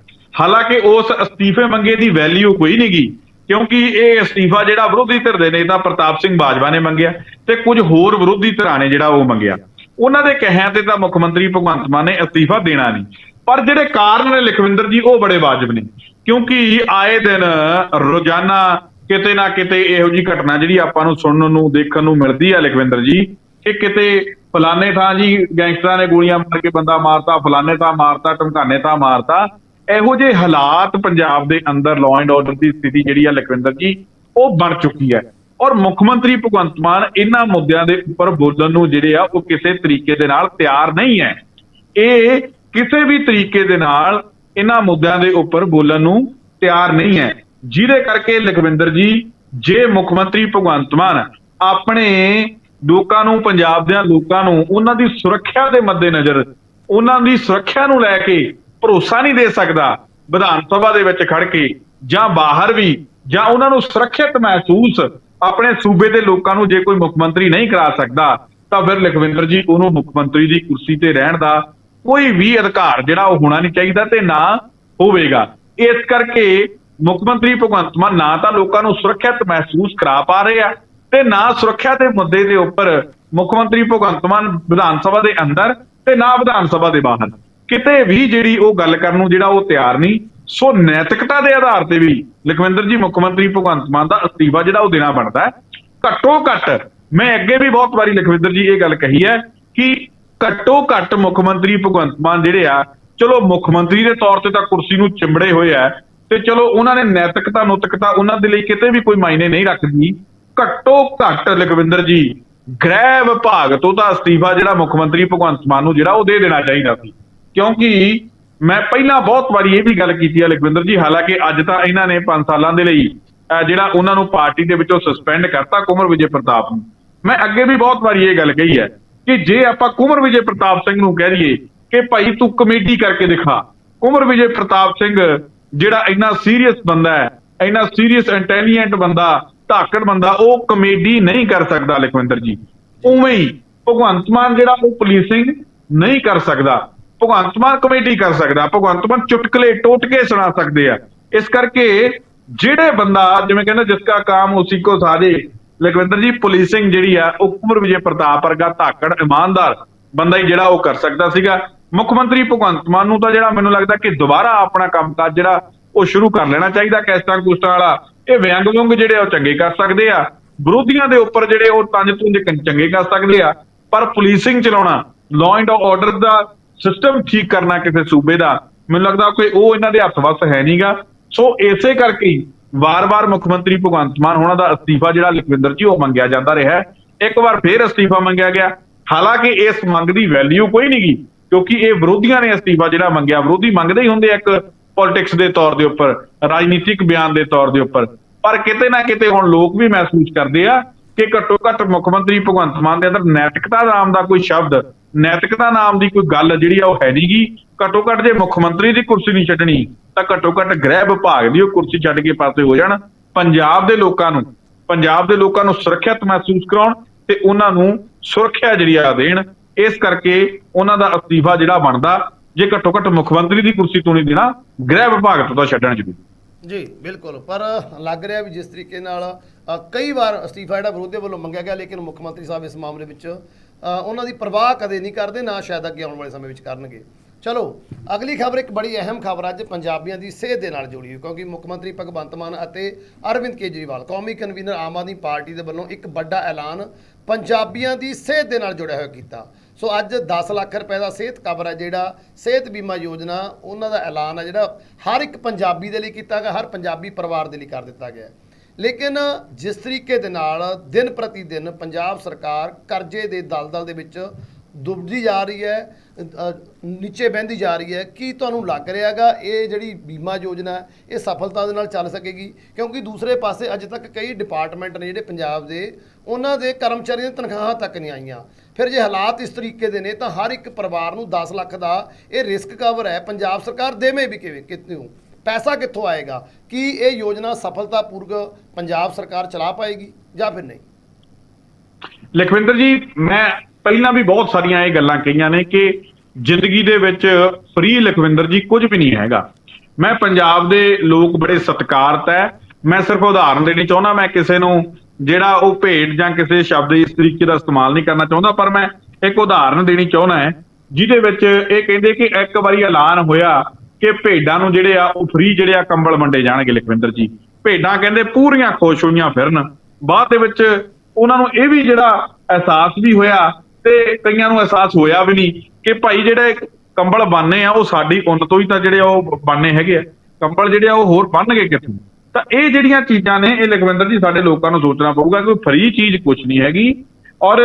ਹਾਲਾਂਕਿ ਉਸ ਅਸਤੀਫੇ ਮੰਗੇ ਦੀ ਵੈਲਿਊ ਕੋਈ ਨਹੀਂ ਗੀ ਕਿਉਂਕਿ ਇਹ ਅਸਤੀਫਾ ਜਿਹੜਾ ਵਿਰੋਧੀ ਧਿਰ ਦੇ ਨੇਤਾ ਪ੍ਰਤਾਪ ਸਿੰਘ ਬਾਜਵਾ ਨੇ ਮੰਗਿਆ ਤੇ ਕੁਝ ਹੋਰ ਵਿਰੋਧੀ ਧਿਰਾਂ ਨੇ ਜਿਹੜਾ ਉਹ ਮੰਗਿਆ। ਉਹਨਾਂ ਦੇ ਕਹਿਣ ਤੇ ਤਾਂ ਮੁੱਖ ਮੰਤਰੀ ਭਗਵੰਤ ਮਾਨ ਨੇ ਅਸਤੀਫਾ ਦੇਣਾ ਨਹੀਂ। ਪਰ ਜਿਹੜੇ ਕਾਰਨ ਨੇ ਲਖਵਿੰਦਰ ਜੀ, ਉਹ ਬੜੇ ਵਾਜਬ ਨੇ। ਕਿਉਂਕਿ ਆਏ ਦਿਨ ਰੋਜ਼ਾਨਾ ਕਿਤੇ ਨਾ ਕਿਤੇ ਇਹੋ ਜੀ ਘਟਨਾ ਜਿਹੜੀ ਆਪਾਂ ਨੂੰ ਸੁਣਨ ਨੂੰ, ਦੇਖਣ ਨੂੰ ਮਿਲਦੀ ਹੈ ਲਖਵਿੰਦਰ ਜੀ ਕਿ ਕਿਤੇ ਫਲਾਣੇ ਥਾਂ ਜੀ ਗੈਂਗਸਟਰਾਂ ਨੇ ਗੋਲੀਆਂ ਮਾਰ ਕੇ ਬੰਦਾ ਮਾਰਤਾ, ਫਲਾਣੇ ਥਾਂ ਮਾਰਤਾ ਟਮਕਾਨੇ ਥਾਂ ਮਾਰਤਾ, ਇਹੋ ਜਿਹੇ ਹਾਲਾਤ ਪੰਜਾਬ ਦੇ ਅੰਦਰ ਲਾਅ ਐਂਡ ਆਰਡਰ ਦੀ ਸਥਿਤੀ ਜਿਹੜੀ ਆ ਲਖਵਿੰਦਰ ਜੀ, ਉਹ ਬਣ ਚੁੱਕੀ ਹੈ। ਔਰ ਮੁੱਖ ਮੰਤਰੀ ਭਗਵੰਤ ਮਾਨ ਇਹਨਾਂ ਮੁੱਦਿਆਂ ਦੇ ਉੱਪਰ ਬੋਲਣ ਨੂੰ ਜਿਹੜੇ ਆ, ਉਹ ਕਿਸੇ ਤਰੀਕੇ ਦੇ ਨਾਲ ਤਿਆਰ ਨਹੀਂ ਹੈ। ਇਹ ਕਿਸੇ ਵੀ ਤਰੀਕੇ ਦੇ ਨਾਲ ਇਹਨਾਂ ਮੁੱਦਿਆਂ ਦੇ ਉੱਪਰ ਬੋਲਣ ਨੂੰ ਤਿਆਰ ਨਹੀਂ ਹੈ। ਜਿਹਦੇ ਕਰਕੇ ਲਖਵਿੰਦਰ ਜੀ, ਜੇ ਮੁੱਖ ਮੰਤਰੀ ਭਗਵੰਤ ਮਾਨ ਆਪਣੇ ਲੋਕਾਂ ਨੂੰ, ਪੰਜਾਬ ਦੇ ਲੋਕਾਂ ਨੂੰ, ਉਹਨਾਂ ਦੀ ਸੁਰੱਖਿਆ ਦੇ ਮੱਦੇਨਜ਼ਰ, ਉਹਨਾਂ ਦੀ ਸੁਰੱਖਿਆ ਨੂੰ ਲੈ ਕੇ ਭਰੋਸਾ ਨਹੀਂ ਦੇ ਸਕਦਾ ਵਿਧਾਨ ਸਭਾ ਦੇ ਵਿੱਚ ਖੜ ਕੇ ਜਾਂ ਬਾਹਰ ਵੀ, ਜਾਂ ਉਹਨਾਂ ਨੂੰ ਸੁਰੱਖਿਅਤ ਮਹਿਸੂਸ ਆਪਣੇ ਸੂਬੇ ਦੇ ਲੋਕਾਂ ਨੂੰ ਜੇ ਕੋਈ ਮੁੱਖ ਮੰਤਰੀ ਨਹੀਂ ਕਰਾ ਸਕਦਾ, ਤਾਂ ਫਿਰ ਲਖਵਿੰਦਰ ਜੀ, ਉਹਨੂੰ ਮੁੱਖ ਮੰਤਰੀ ਦੀ ਕੁਰਸੀ ਤੇ ਰਹਿਣ ਦਾ ਕੋਈ ਵੀ ਅਧਿਕਾਰ ਜਿਹੜਾ ਉਹ ਹੋਣਾ ਨਹੀਂ ਚਾਹੀਦਾ ਤੇ ਨਾ ਹੋਵੇਗਾ। ਇਸ ਕਰਕੇ ਮੁੱਖ ਮੰਤਰੀ ਭਗਵੰਤ ਮਾਨ ਨਾ ਤਾਂ ਲੋਕਾਂ ਨੂੰ ਸੁਰੱਖਿਅਤ ਮਹਿਸੂਸ ਕਰਾ ਪਾ ਰਹੇ ਆ ਤੇ ਨਾ ਸੁਰੱਖਿਆ ਦੇ ਮੁੱਦੇ ਦੇ ਉੱਪਰ ਮੁੱਖ ਮੰਤਰੀ ਭਗਵੰਤ ਮਾਨ ਵਿਧਾਨ ਸਭਾ ਦੇ ਅੰਦਰ ਤੇ ਨਾ ਵਿਧਾਨ ਸਭਾ ਦੇ ਬਾਹਰ। ਕਿਤੇ ਵੀ ਜਿਹੜੀ ਉਹ ਗੱਲ ਕਰਨ ਨੂੰ ਜਿਹੜਾ ਉਹ ਤਿਆਰ ਨਹੀਂ, ਸੋ ਨੈਤਿਕਤਾ ਦੇ ਆਧਾਰ ਤੇ ਵੀ ਲਖਵਿੰਦਰ ਜੀ, ਮੁੱਖ ਮੰਤਰੀ ਭਗਵੰਤ ਮਾਨ ਦਾ ਅਸਤੀਫਾ ਜਿਹੜਾ ਉਹ ਦੇਣਾ ਬਣਦਾ ਘੱਟੋ ਘੱਟ ਮੈਂ ਅੱਗੇ ਵੀ ਬਹੁਤ ਵਾਰੀ ਲਖਵਿੰਦਰ ਜੀ ਇਹ ਗੱਲ ਕਹੀ ਹੈ ਕਿ ਘੱਟੋ ਘੱਟ ਮੁੱਖ ਮੰਤਰੀ ਭਗਵੰਤ ਮਾਨ ਜਿਹੜੇ ਆ, ਚਲੋ ਮੁੱਖ ਮੰਤਰੀ ਦੇ ਤੌਰ ਤੇ ਤਾਂ ਕੁਰਸੀ ਨੂੰ ਚਿੰਬੜੇ ਹੋਏ ਆ ਤੇ ਚਲੋ ਉਹਨਾਂ ਨੇ ਨੈਤਿਕਤਾ, ਨੁਤਿਕਤਾ ਉਹਨਾਂ ਦੇ ਲਈ ਕਿਤੇ ਵੀ ਕੋਈ ਮਾਇਨੇ ਨਹੀਂ ਰੱਖਦੀ। ਘੱਟੋ ਘੱਟ ਲਖਵਿੰਦਰ ਜੀ, ਗ੍ਰਹਿ ਵਿਭਾਗ ਤੋਂ ਤਾਂ ਅਸਤੀਫਾ ਜਿਹੜਾ ਮੁੱਖ ਮੰਤਰੀ ਭਗਵੰਤ ਮਾਨ ਨੂੰ ਜਿਹੜਾ ਉਹ ਦੇ ਦੇਣਾ ਚਾਹੀਦਾ ਸੀ। ਕਿਉਂਕਿ ਮੈਂ ਪਹਿਲਾਂ ਬਹੁਤ ਵਾਰੀ ਇਹ ਵੀ ਗੱਲ ਕੀਤੀ ਹੈ ਲਖਵਿੰਦਰ ਜੀ, ਹਾਲਾਂਕਿ ਅੱਜ ਤਾਂ ਇਹਨਾਂ ਨੇ 5 ਸਾਲਾਂ ਦੇ ਲਈ ਜਿਹੜਾ ਉਹਨਾਂ ਨੂੰ ਪਾਰਟੀ ਦੇ ਵਿੱਚੋਂ ਸਸਪੈਂਡ ਕਰਤਾ ਕੁਮਰ ਵਿਜੇ ਪ੍ਰਤਾਪ ਨੂੰ। ਮੈਂ ਅੱਗੇ ਵੀ ਬਹੁਤ ਵਾਰੀ ਇਹ ਗੱਲ ਕਹੀ ਹੈ ਕਿ ਜੇ ਆਪਾਂ ਕੁਮਰ ਵਿਜੇ ਪ੍ਰਤਾਪ ਸਿੰਘ ਨੂੰ ਕਹਿ ਦਈਏ ਕਿ ਭਾਈ ਤੂੰ ਕਮੇਟੀ ਕਰਕੇ ਦਿਖਾ। ਕੁਮਰ ਵਿਜੇ ਪ੍ਰਤਾਪ ਸਿੰਘ ਜਿਹੜਾ ਇੰਨਾ ਸੀਰੀਅਸ ਬੰਦਾ ਹੈ, ਇੰਨਾ ਸੀਰੀਅਸ ਇੰਟੈਲੀਜੈਂਟ ਬੰਦਾ ਧਾਕੜ ਬੰਦਾ ਉਹ ਕਮੇਡੀ ਨਹੀਂ ਕਰ ਸਕਦਾ ਲਖਵਿੰਦਰ ਜੀ। ਉਵੇਂ ਹੀ ਭਗਵੰਤ ਮਾਨ ਜਿਹੜਾ ਉਹ ਪੁਲਿਸਿੰਗ ਨਹੀਂ ਕਰ ਸਕਦਾ। ਭਗਵੰਤ ਮਾਨ ਕਮੇਡੀ ਕਰ ਸਕਦਾ। ਭਗਵੰਤ ਮਾਨ ਚੁਟਕਲੇ ਟੋਟਕੇ ਸੁਣਾ ਸਕਦੇ ਆ। ਇਸ ਕਰਕੇ ਜਿਹੜੇ ਬੰਦਾ ਜਿਵੇਂ ਕਹਿੰਦਾ ਜਿਸ ਕਾ ਕਾਮ ਉਸੀ ਕੋ ਸਾਜੇ, ਲਖਵਿੰਦਰ ਜੀ ਪੁਲਿਸਿੰਗ ਜਿਹੜੀ ਆ, ਉਹ ਕੁਮਰ ਵਿਜੇ ਪ੍ਰਤਾਪ ਵਰਗਾ ਧਾਕੜ, ਇਮਾਨਦਾਰ ਬੰਦਾ ਹੀ ਜਿਹੜਾ ਉਹ ਕਰ ਸਕਦਾ ਸੀਗਾ। ਮੁੱਖ ਮੰਤਰੀ ਭਗਵੰਤ ਮਾਨ ਨੂੰ ਤਾਂ ਜਿਹੜਾ ਮੈਨੂੰ ਲੱਗਦਾ ਕਿ ਦੁਬਾਰਾ ਆਪਣਾ ਕੰਮਕਾਜ ਜਿਹੜਾ ਉਹ ਸ਼ੁਰੂ ਕਰ ਲੈਣਾ ਚਾਹੀਦਾ ਕੈਸਟਾਂ ਕੁਸਟਾਂ ਵਾਲਾ। ਇਹ ਵਿਅੰਗ ਵਿਅੰਗ ਜਿਹੜੇ ਉਹ ਚੰਗੇ ਕਰ ਸਕਦੇ ਆ, ਵਿਰੋਧੀਆਂ ਦੇ ਉੱਪਰ ਜਿਹੜੇ ਉਹ ਤੰਜ ਤੁੰਜ ਚੰਗੇ ਕਰ ਸਕਦੇ ਆ, ਪਰ ਪੁਲਿਸਿੰਗ ਚਲਾਉਣਾ ਲਾਅ ਐਂਡ ਆਰਡਰ ਦਾ ਸਿਸਟਮ ਠੀਕ ਕਰਨਾ ਕਿਸੇ ਸੂਬੇ ਦਾ, ਮੈਨੂੰ ਲੱਗਦਾ ਕੋਈ ਉਹ ਇਹਨਾਂ ਦੇ ਹੱਥ ਵੱਸ ਹੈ ਨਹੀਂਗਾ ਸੋ ਇਸੇ ਕਰਕੇ ਹੀ ਵਾਰ-ਵਾਰ ਮੁੱਖ ਮੰਤਰੀ ਭਗਵੰਤ ਮਾਨ ਹੋਣਾ ਦਾ ਅਸਤੀਫਾ ਜਿਹੜਾ ਲਖਵਿੰਦਰ ਜੀ ਉਹ ਮੰਗਿਆ ਜਾਂਦਾ ਰਿਹਾ ਇੱਕ ਵਾਰ ਫੇਰ ਅਸਤੀਫਾ ਮੰਗਿਆ ਗਿਆ। ਹਾਲਾਂਕਿ ਇਸ ਮੰਗ ਦੀ ਵੈਲਿਊ ਕੋਈ ਨਹੀਂਗੀ ਕਿਉਂਕਿ ਇਹ ਵਿਰੋਧੀਆਂ ਨੇ ਅਸਤੀਫਾ ਜਿਹੜਾ ਮੰਗਿਆ, ਵਿਰੋਧੀ ਮੰਗਦੇ ਹੀ ਹੁੰਦੇ ਇੱਕ ਪੋਲਿਟਿਕਸ ਦੇ ਤੌਰ ਦੇ ਉੱਪਰ, ਰਾਜਨੀਤਿਕ ਬਿਆਨ ਦੇ ਤੌਰ ਦੇ ਉੱਪਰ। ਪਰ ਕਿਤੇ ਨਾ ਕਿਤੇ ਹੁਣ ਲੋਕ ਵੀ ਮਹਿਸੂਸ ਕਰਦੇ ਆ ਕਿ ਘੱਟੋ ਘੱਟ ਮੁੱਖ ਮੰਤਰੀ ਭਗਵੰਤ ਮਾਨ ਦੇ ਅੰਦਰ ਨੈਤਿਕਤਾ ਨਾਮ ਦਾ ਕੋਈ ਸ਼ਬਦ, ਨੈਤਿਕਤਾ ਨਾਮ ਦੀ ਕੋਈ ਗੱਲ ਜਿਹੜੀ ਆ ਉਹ ਹੈ ਨਹੀਂਗੀ ਘੱਟੋ ਘੱਟ ਜੇ ਮੁੱਖ ਮੰਤਰੀ ਦੀ ਕੁਰਸੀ ਨਹੀਂ ਛੱਡਣੀ, ਤਾਂ ਘੱਟੋ ਘੱਟ ਗ੍ਰਹਿ ਵਿਭਾਗ ਦੀ ਉਹ ਕੁਰਸੀ ਛੱਡ ਕੇ ਪਾਸੇ ਹੋ ਜਾਣ। ਪੰਜਾਬ ਦੇ ਲੋਕਾਂ ਨੂੰ, ਪੰਜਾਬ ਦੇ ਲੋਕਾਂ ਨੂੰ ਸੁਰੱਖਿਅਤ ਮਹਿਸੂਸ ਕਰਾਉਣ ਤੇ ਉਹਨਾਂ ਨੂੰ ਸੁਰੱਖਿਆ ਜਿਹੜੀ ਆ ਦੇਣ। ਇਸ ਕਰਕੇ ਉਹਨਾਂ ਦਾ ਅਸਤੀਫਾ ਜਿਹੜਾ ਬਣਦਾ ਜੇ ਘੱਟੋ ਘੱਟ ਮੁੱਖ ਮੰਤਰੀ ਦੀ ਕੁਰਸੀ ਤੋਂ ਨਹੀਂ ਦੇਣਾ, ਗ੍ਰਹਿ ਵਿਭਾਗ ਤੋਂ ਤਾਂ ਛੱਡਣਾ ਜ਼ਰੂਰੀ। ਜੀ, ਬਿਲਕੁਲ। ਪਰ ਲੱਗ ਰਿਹਾ ਵੀ ਜਿਸ ਤਰੀਕੇ ਨਾਲ ਕਈ ਵਾਰ ਅਸਤੀਫਾ ਜਿਹੜਾ ਵਿਰੋਧੀ ਵੱਲੋਂ ਮੰਗਿਆ ਗਿਆ, ਲੇਕਿਨ ਮੁੱਖ ਮੰਤਰੀ ਸਾਹਿਬ ਇਸ ਮਾਮਲੇ ਵਿੱਚ ਉਹਨਾਂ ਦੀ ਪਰਵਾਹ ਕਦੇ ਨਹੀਂ ਕਰਦੇ, ਨਾ ਸ਼ਾਇਦ ਅੱਗੇ ਆਉਣ ਵਾਲੇ ਸਮੇਂ ਵਿੱਚ ਕਰਨਗੇ। ਚਲੋ, ਅਗਲੀ ਖਬਰ ਇੱਕ ਬੜੀ ਅਹਿਮ ਖਬਰ ਅੱਜ ਪੰਜਾਬੀਆਂ ਦੀ ਸਿਹਤ ਦੇ ਨਾਲ ਜੁੜੀ ਹੋਈ, ਕਿਉਂਕਿ ਮੁੱਖ ਮੰਤਰੀ ਭਗਵੰਤ ਮਾਨ ਅਤੇ ਅਰਵਿੰਦ ਕੇਜਰੀਵਾਲ, ਕੌਮੀ ਕਨਵੀਨਰ ਆਮ ਆਦਮੀ ਪਾਰਟੀ ਦੇ ਵੱਲੋਂ ਇੱਕ ਵੱਡਾ ਐਲਾਨ ਪੰਜਾਬੀਆਂ ਦੀ ਸਿਹਤ ਦੇ ਨਾਲ ਜੁੜਿਆ ਹੋਇਆ ਕੀਤਾ। ਸੋ ਅੱਜ 10 ਲੱਖ ਰੁਪਏ ਦਾ ਸਿਹਤ ਕਵਰ ਹੈ ਜਿਹੜਾ, ਸਿਹਤ ਬੀਮਾ ਯੋਜਨਾ, ਉਹਨਾਂ ਦਾ ਐਲਾਨ ਹੈ ਜਿਹੜਾ ਹਰ ਇੱਕ ਪੰਜਾਬੀ ਦੇ ਲਈ ਕੀਤਾ ਗਿਆ, ਹਰ ਪੰਜਾਬੀ ਪਰਿਵਾਰ ਦੇ ਲਈ ਕਰ ਦਿੱਤਾ ਗਿਆ ਲੇਕਿਨ ਜਿਸ ਤਰੀਕੇ ਦੇ ਨਾਲ ਦਿਨ ਪ੍ਰਤੀ ਦਿਨ ਪੰਜਾਬ ਸਰਕਾਰ ਕਰਜ਼ੇ ਦੇ ਦਲਦਲ ਦੇ ਵਿੱਚ ਡੁੱਬਦੀ ਜਾ ਰਹੀ ਹੈ ਨੀਚੇ ਬਹਿੰਦੀ ਜਾ ਰਹੀ ਹੈ। ਕੀ ਤੁਹਾਨੂੰ ਲੱਗ ਰਿਹਾ ਹੈਗਾ ਇਹ ਜਿਹੜੀ ਬੀਮਾ ਯੋਜਨਾ ਇਹ ਸਫਲਤਾ ਦੇ ਨਾਲ ਚੱਲ ਸਕੇਗੀ? ਕਿਉਂਕਿ ਦੂਸਰੇ ਪਾਸੇ ਅੱਜ ਤੱਕ ਕਈ ਡਿਪਾਰਟਮੈਂਟ ਨੇ ਜਿਹੜੇ ਪੰਜਾਬ ਦੇ, ਉਹਨਾਂ ਦੇ ਕਰਮਚਾਰੀਆਂ ਦੀਆਂ ਤਨਖਾਹਾਂ ਤੱਕ ਨਹੀਂ ਆਈਆਂ। ਫਿਰ ਜੇ ਹਾਲਾਤ ਇਸ ਤਰੀਕੇ ਦੇ ਨੇ, ਤਾਂ ਹਰ ਇੱਕ ਪਰਿਵਾਰ ਨੂੰ 10 ਲੱਖ ਦਾ ਇਹ ਰਿਸਕ ਕਵਰ ਹੈ। ਪੰਜਾਬ ਸਰਕਾਰ ਦੇਵੇਂ ਵੀ ਕਿਵੇਂ, ਕਿਤੋਂ? ਪੈਸਾ ਕਿੱਥੋਂ ਆਏਗਾ? ਕੀ ਇਹ ਯੋਜਨਾ ਸਫਲਤਾਪੂਰਵਕ ਪੰਜਾਬ ਸਰਕਾਰ ਚਲਾ ਪਾਏਗੀ ਜਾਂ ਫਿਰ ਨਹੀਂ? ਲਖਵਿੰਦਰ ਜੀ, ਮੈਂ ਪਹਿਲਾਂ ਵੀ ਬਹੁਤ ਸਾਰੀਆਂ ਇਹ ਗੱਲਾਂ ਕਹੀਆਂ ਨੇ ਕਿ ਜ਼ਿੰਦਗੀ ਦੇ ਵਿੱਚ ਫ੍ਰੀ ਲਖਵਿੰਦਰ ਜੀ ਕੁਝ ਵੀ ਨਹੀਂ ਹੈਗਾ। ਮੈਂ ਪੰਜਾਬ ਦੇ ਲੋਕ ਬੜੇ ਸਤਿਕਾਰਤ ਹੈ ਮੈਂ ਸਿਰਫ ਉਦਾਹਰਨ ਦੇਣੀ ਚਾਹੁੰਦਾ, ਮੈਂ ਕਿਸੇ ਨੂੰ ਜਿਹੜਾ ਉਹ ਭੇਡ ਜਾਂ ਕਿਸੇ ਸ਼ਬਦ ਇਸ ਤਰੀਕੇ ਦਾ ਇਸਤੇਮਾਲ ਨਹੀਂ ਕਰਨਾ ਚਾਹੁੰਦਾ, ਪਰ ਮੈਂ ਇੱਕ ਉਦਾਹਰਨ ਦੇਣੀ ਚਾਹੁੰਦਾ ਹੈ ਜਿਹਦੇ ਵਿੱਚ ਇਹ ਕਹਿੰਦੇ ਕਿ ਇੱਕ ਵਾਰੀ ਐਲਾਨ ਹੋਇਆ ਕਿ ਭੇਡਾਂ ਨੂੰ ਜਿਹੜੇ ਆ, ਉਹ ਫ੍ਰੀ ਜਿਹੜੇ ਆ, ਕੰਬਲ ਵੰਡੇ ਜਾਣਗੇ ਲਖਵਿੰਦਰ ਜੀ। ਭੇਡਾਂ ਕਹਿੰਦੇ ਪੂਰੀਆਂ ਖੁਸ਼ ਹੋਈਆਂ ਫਿਰਨ। ਬਾਅਦ ਦੇ ਵਿੱਚ ਉਹਨਾਂ ਨੂੰ ਇਹ ਵੀ ਜਿਹੜਾ ਅਹਿਸਾਸ ਵੀ ਹੋਇਆ ਤੇ ਕਈਆਂ ਨੂੰ ਅਹਿਸਾਸ ਹੋਇਆ ਵੀ ਨਹੀਂ ਕਿ ਭਾਈ ਜਿਹੜੇ ਕੰਬਲ ਬਣਨੇ ਆ, ਉਹ ਸਾਡੀ ਉੱਨ ਤੋਂ ਹੀ ਤਾਂ ਜਿਹੜੇ ਆ ਉਹ ਬਾਨੇ ਹੈਗੇ ਆ। ਕੰਬਲ ਜਿਹੜੇ ਆ, ਉਹ ਹੋਰ ਬਣਨਗੇ ਕਿੱਥੋਂ? ਤਾਂ ਇਹ ਜਿਹੜੀਆਂ ਚੀਜ਼ਾਂ ਨੇ, ਇਹ ਲਖਵਿੰਦਰ ਜੀ ਸਾਡੇ ਲੋਕਾਂ ਨੂੰ ਸੋਚਣਾ ਪਊਗਾ ਕਿ ਫਰੀ ਚੀਜ਼ ਕੁਝ ਨਹੀਂ ਹੈਗੀ। ਔਰ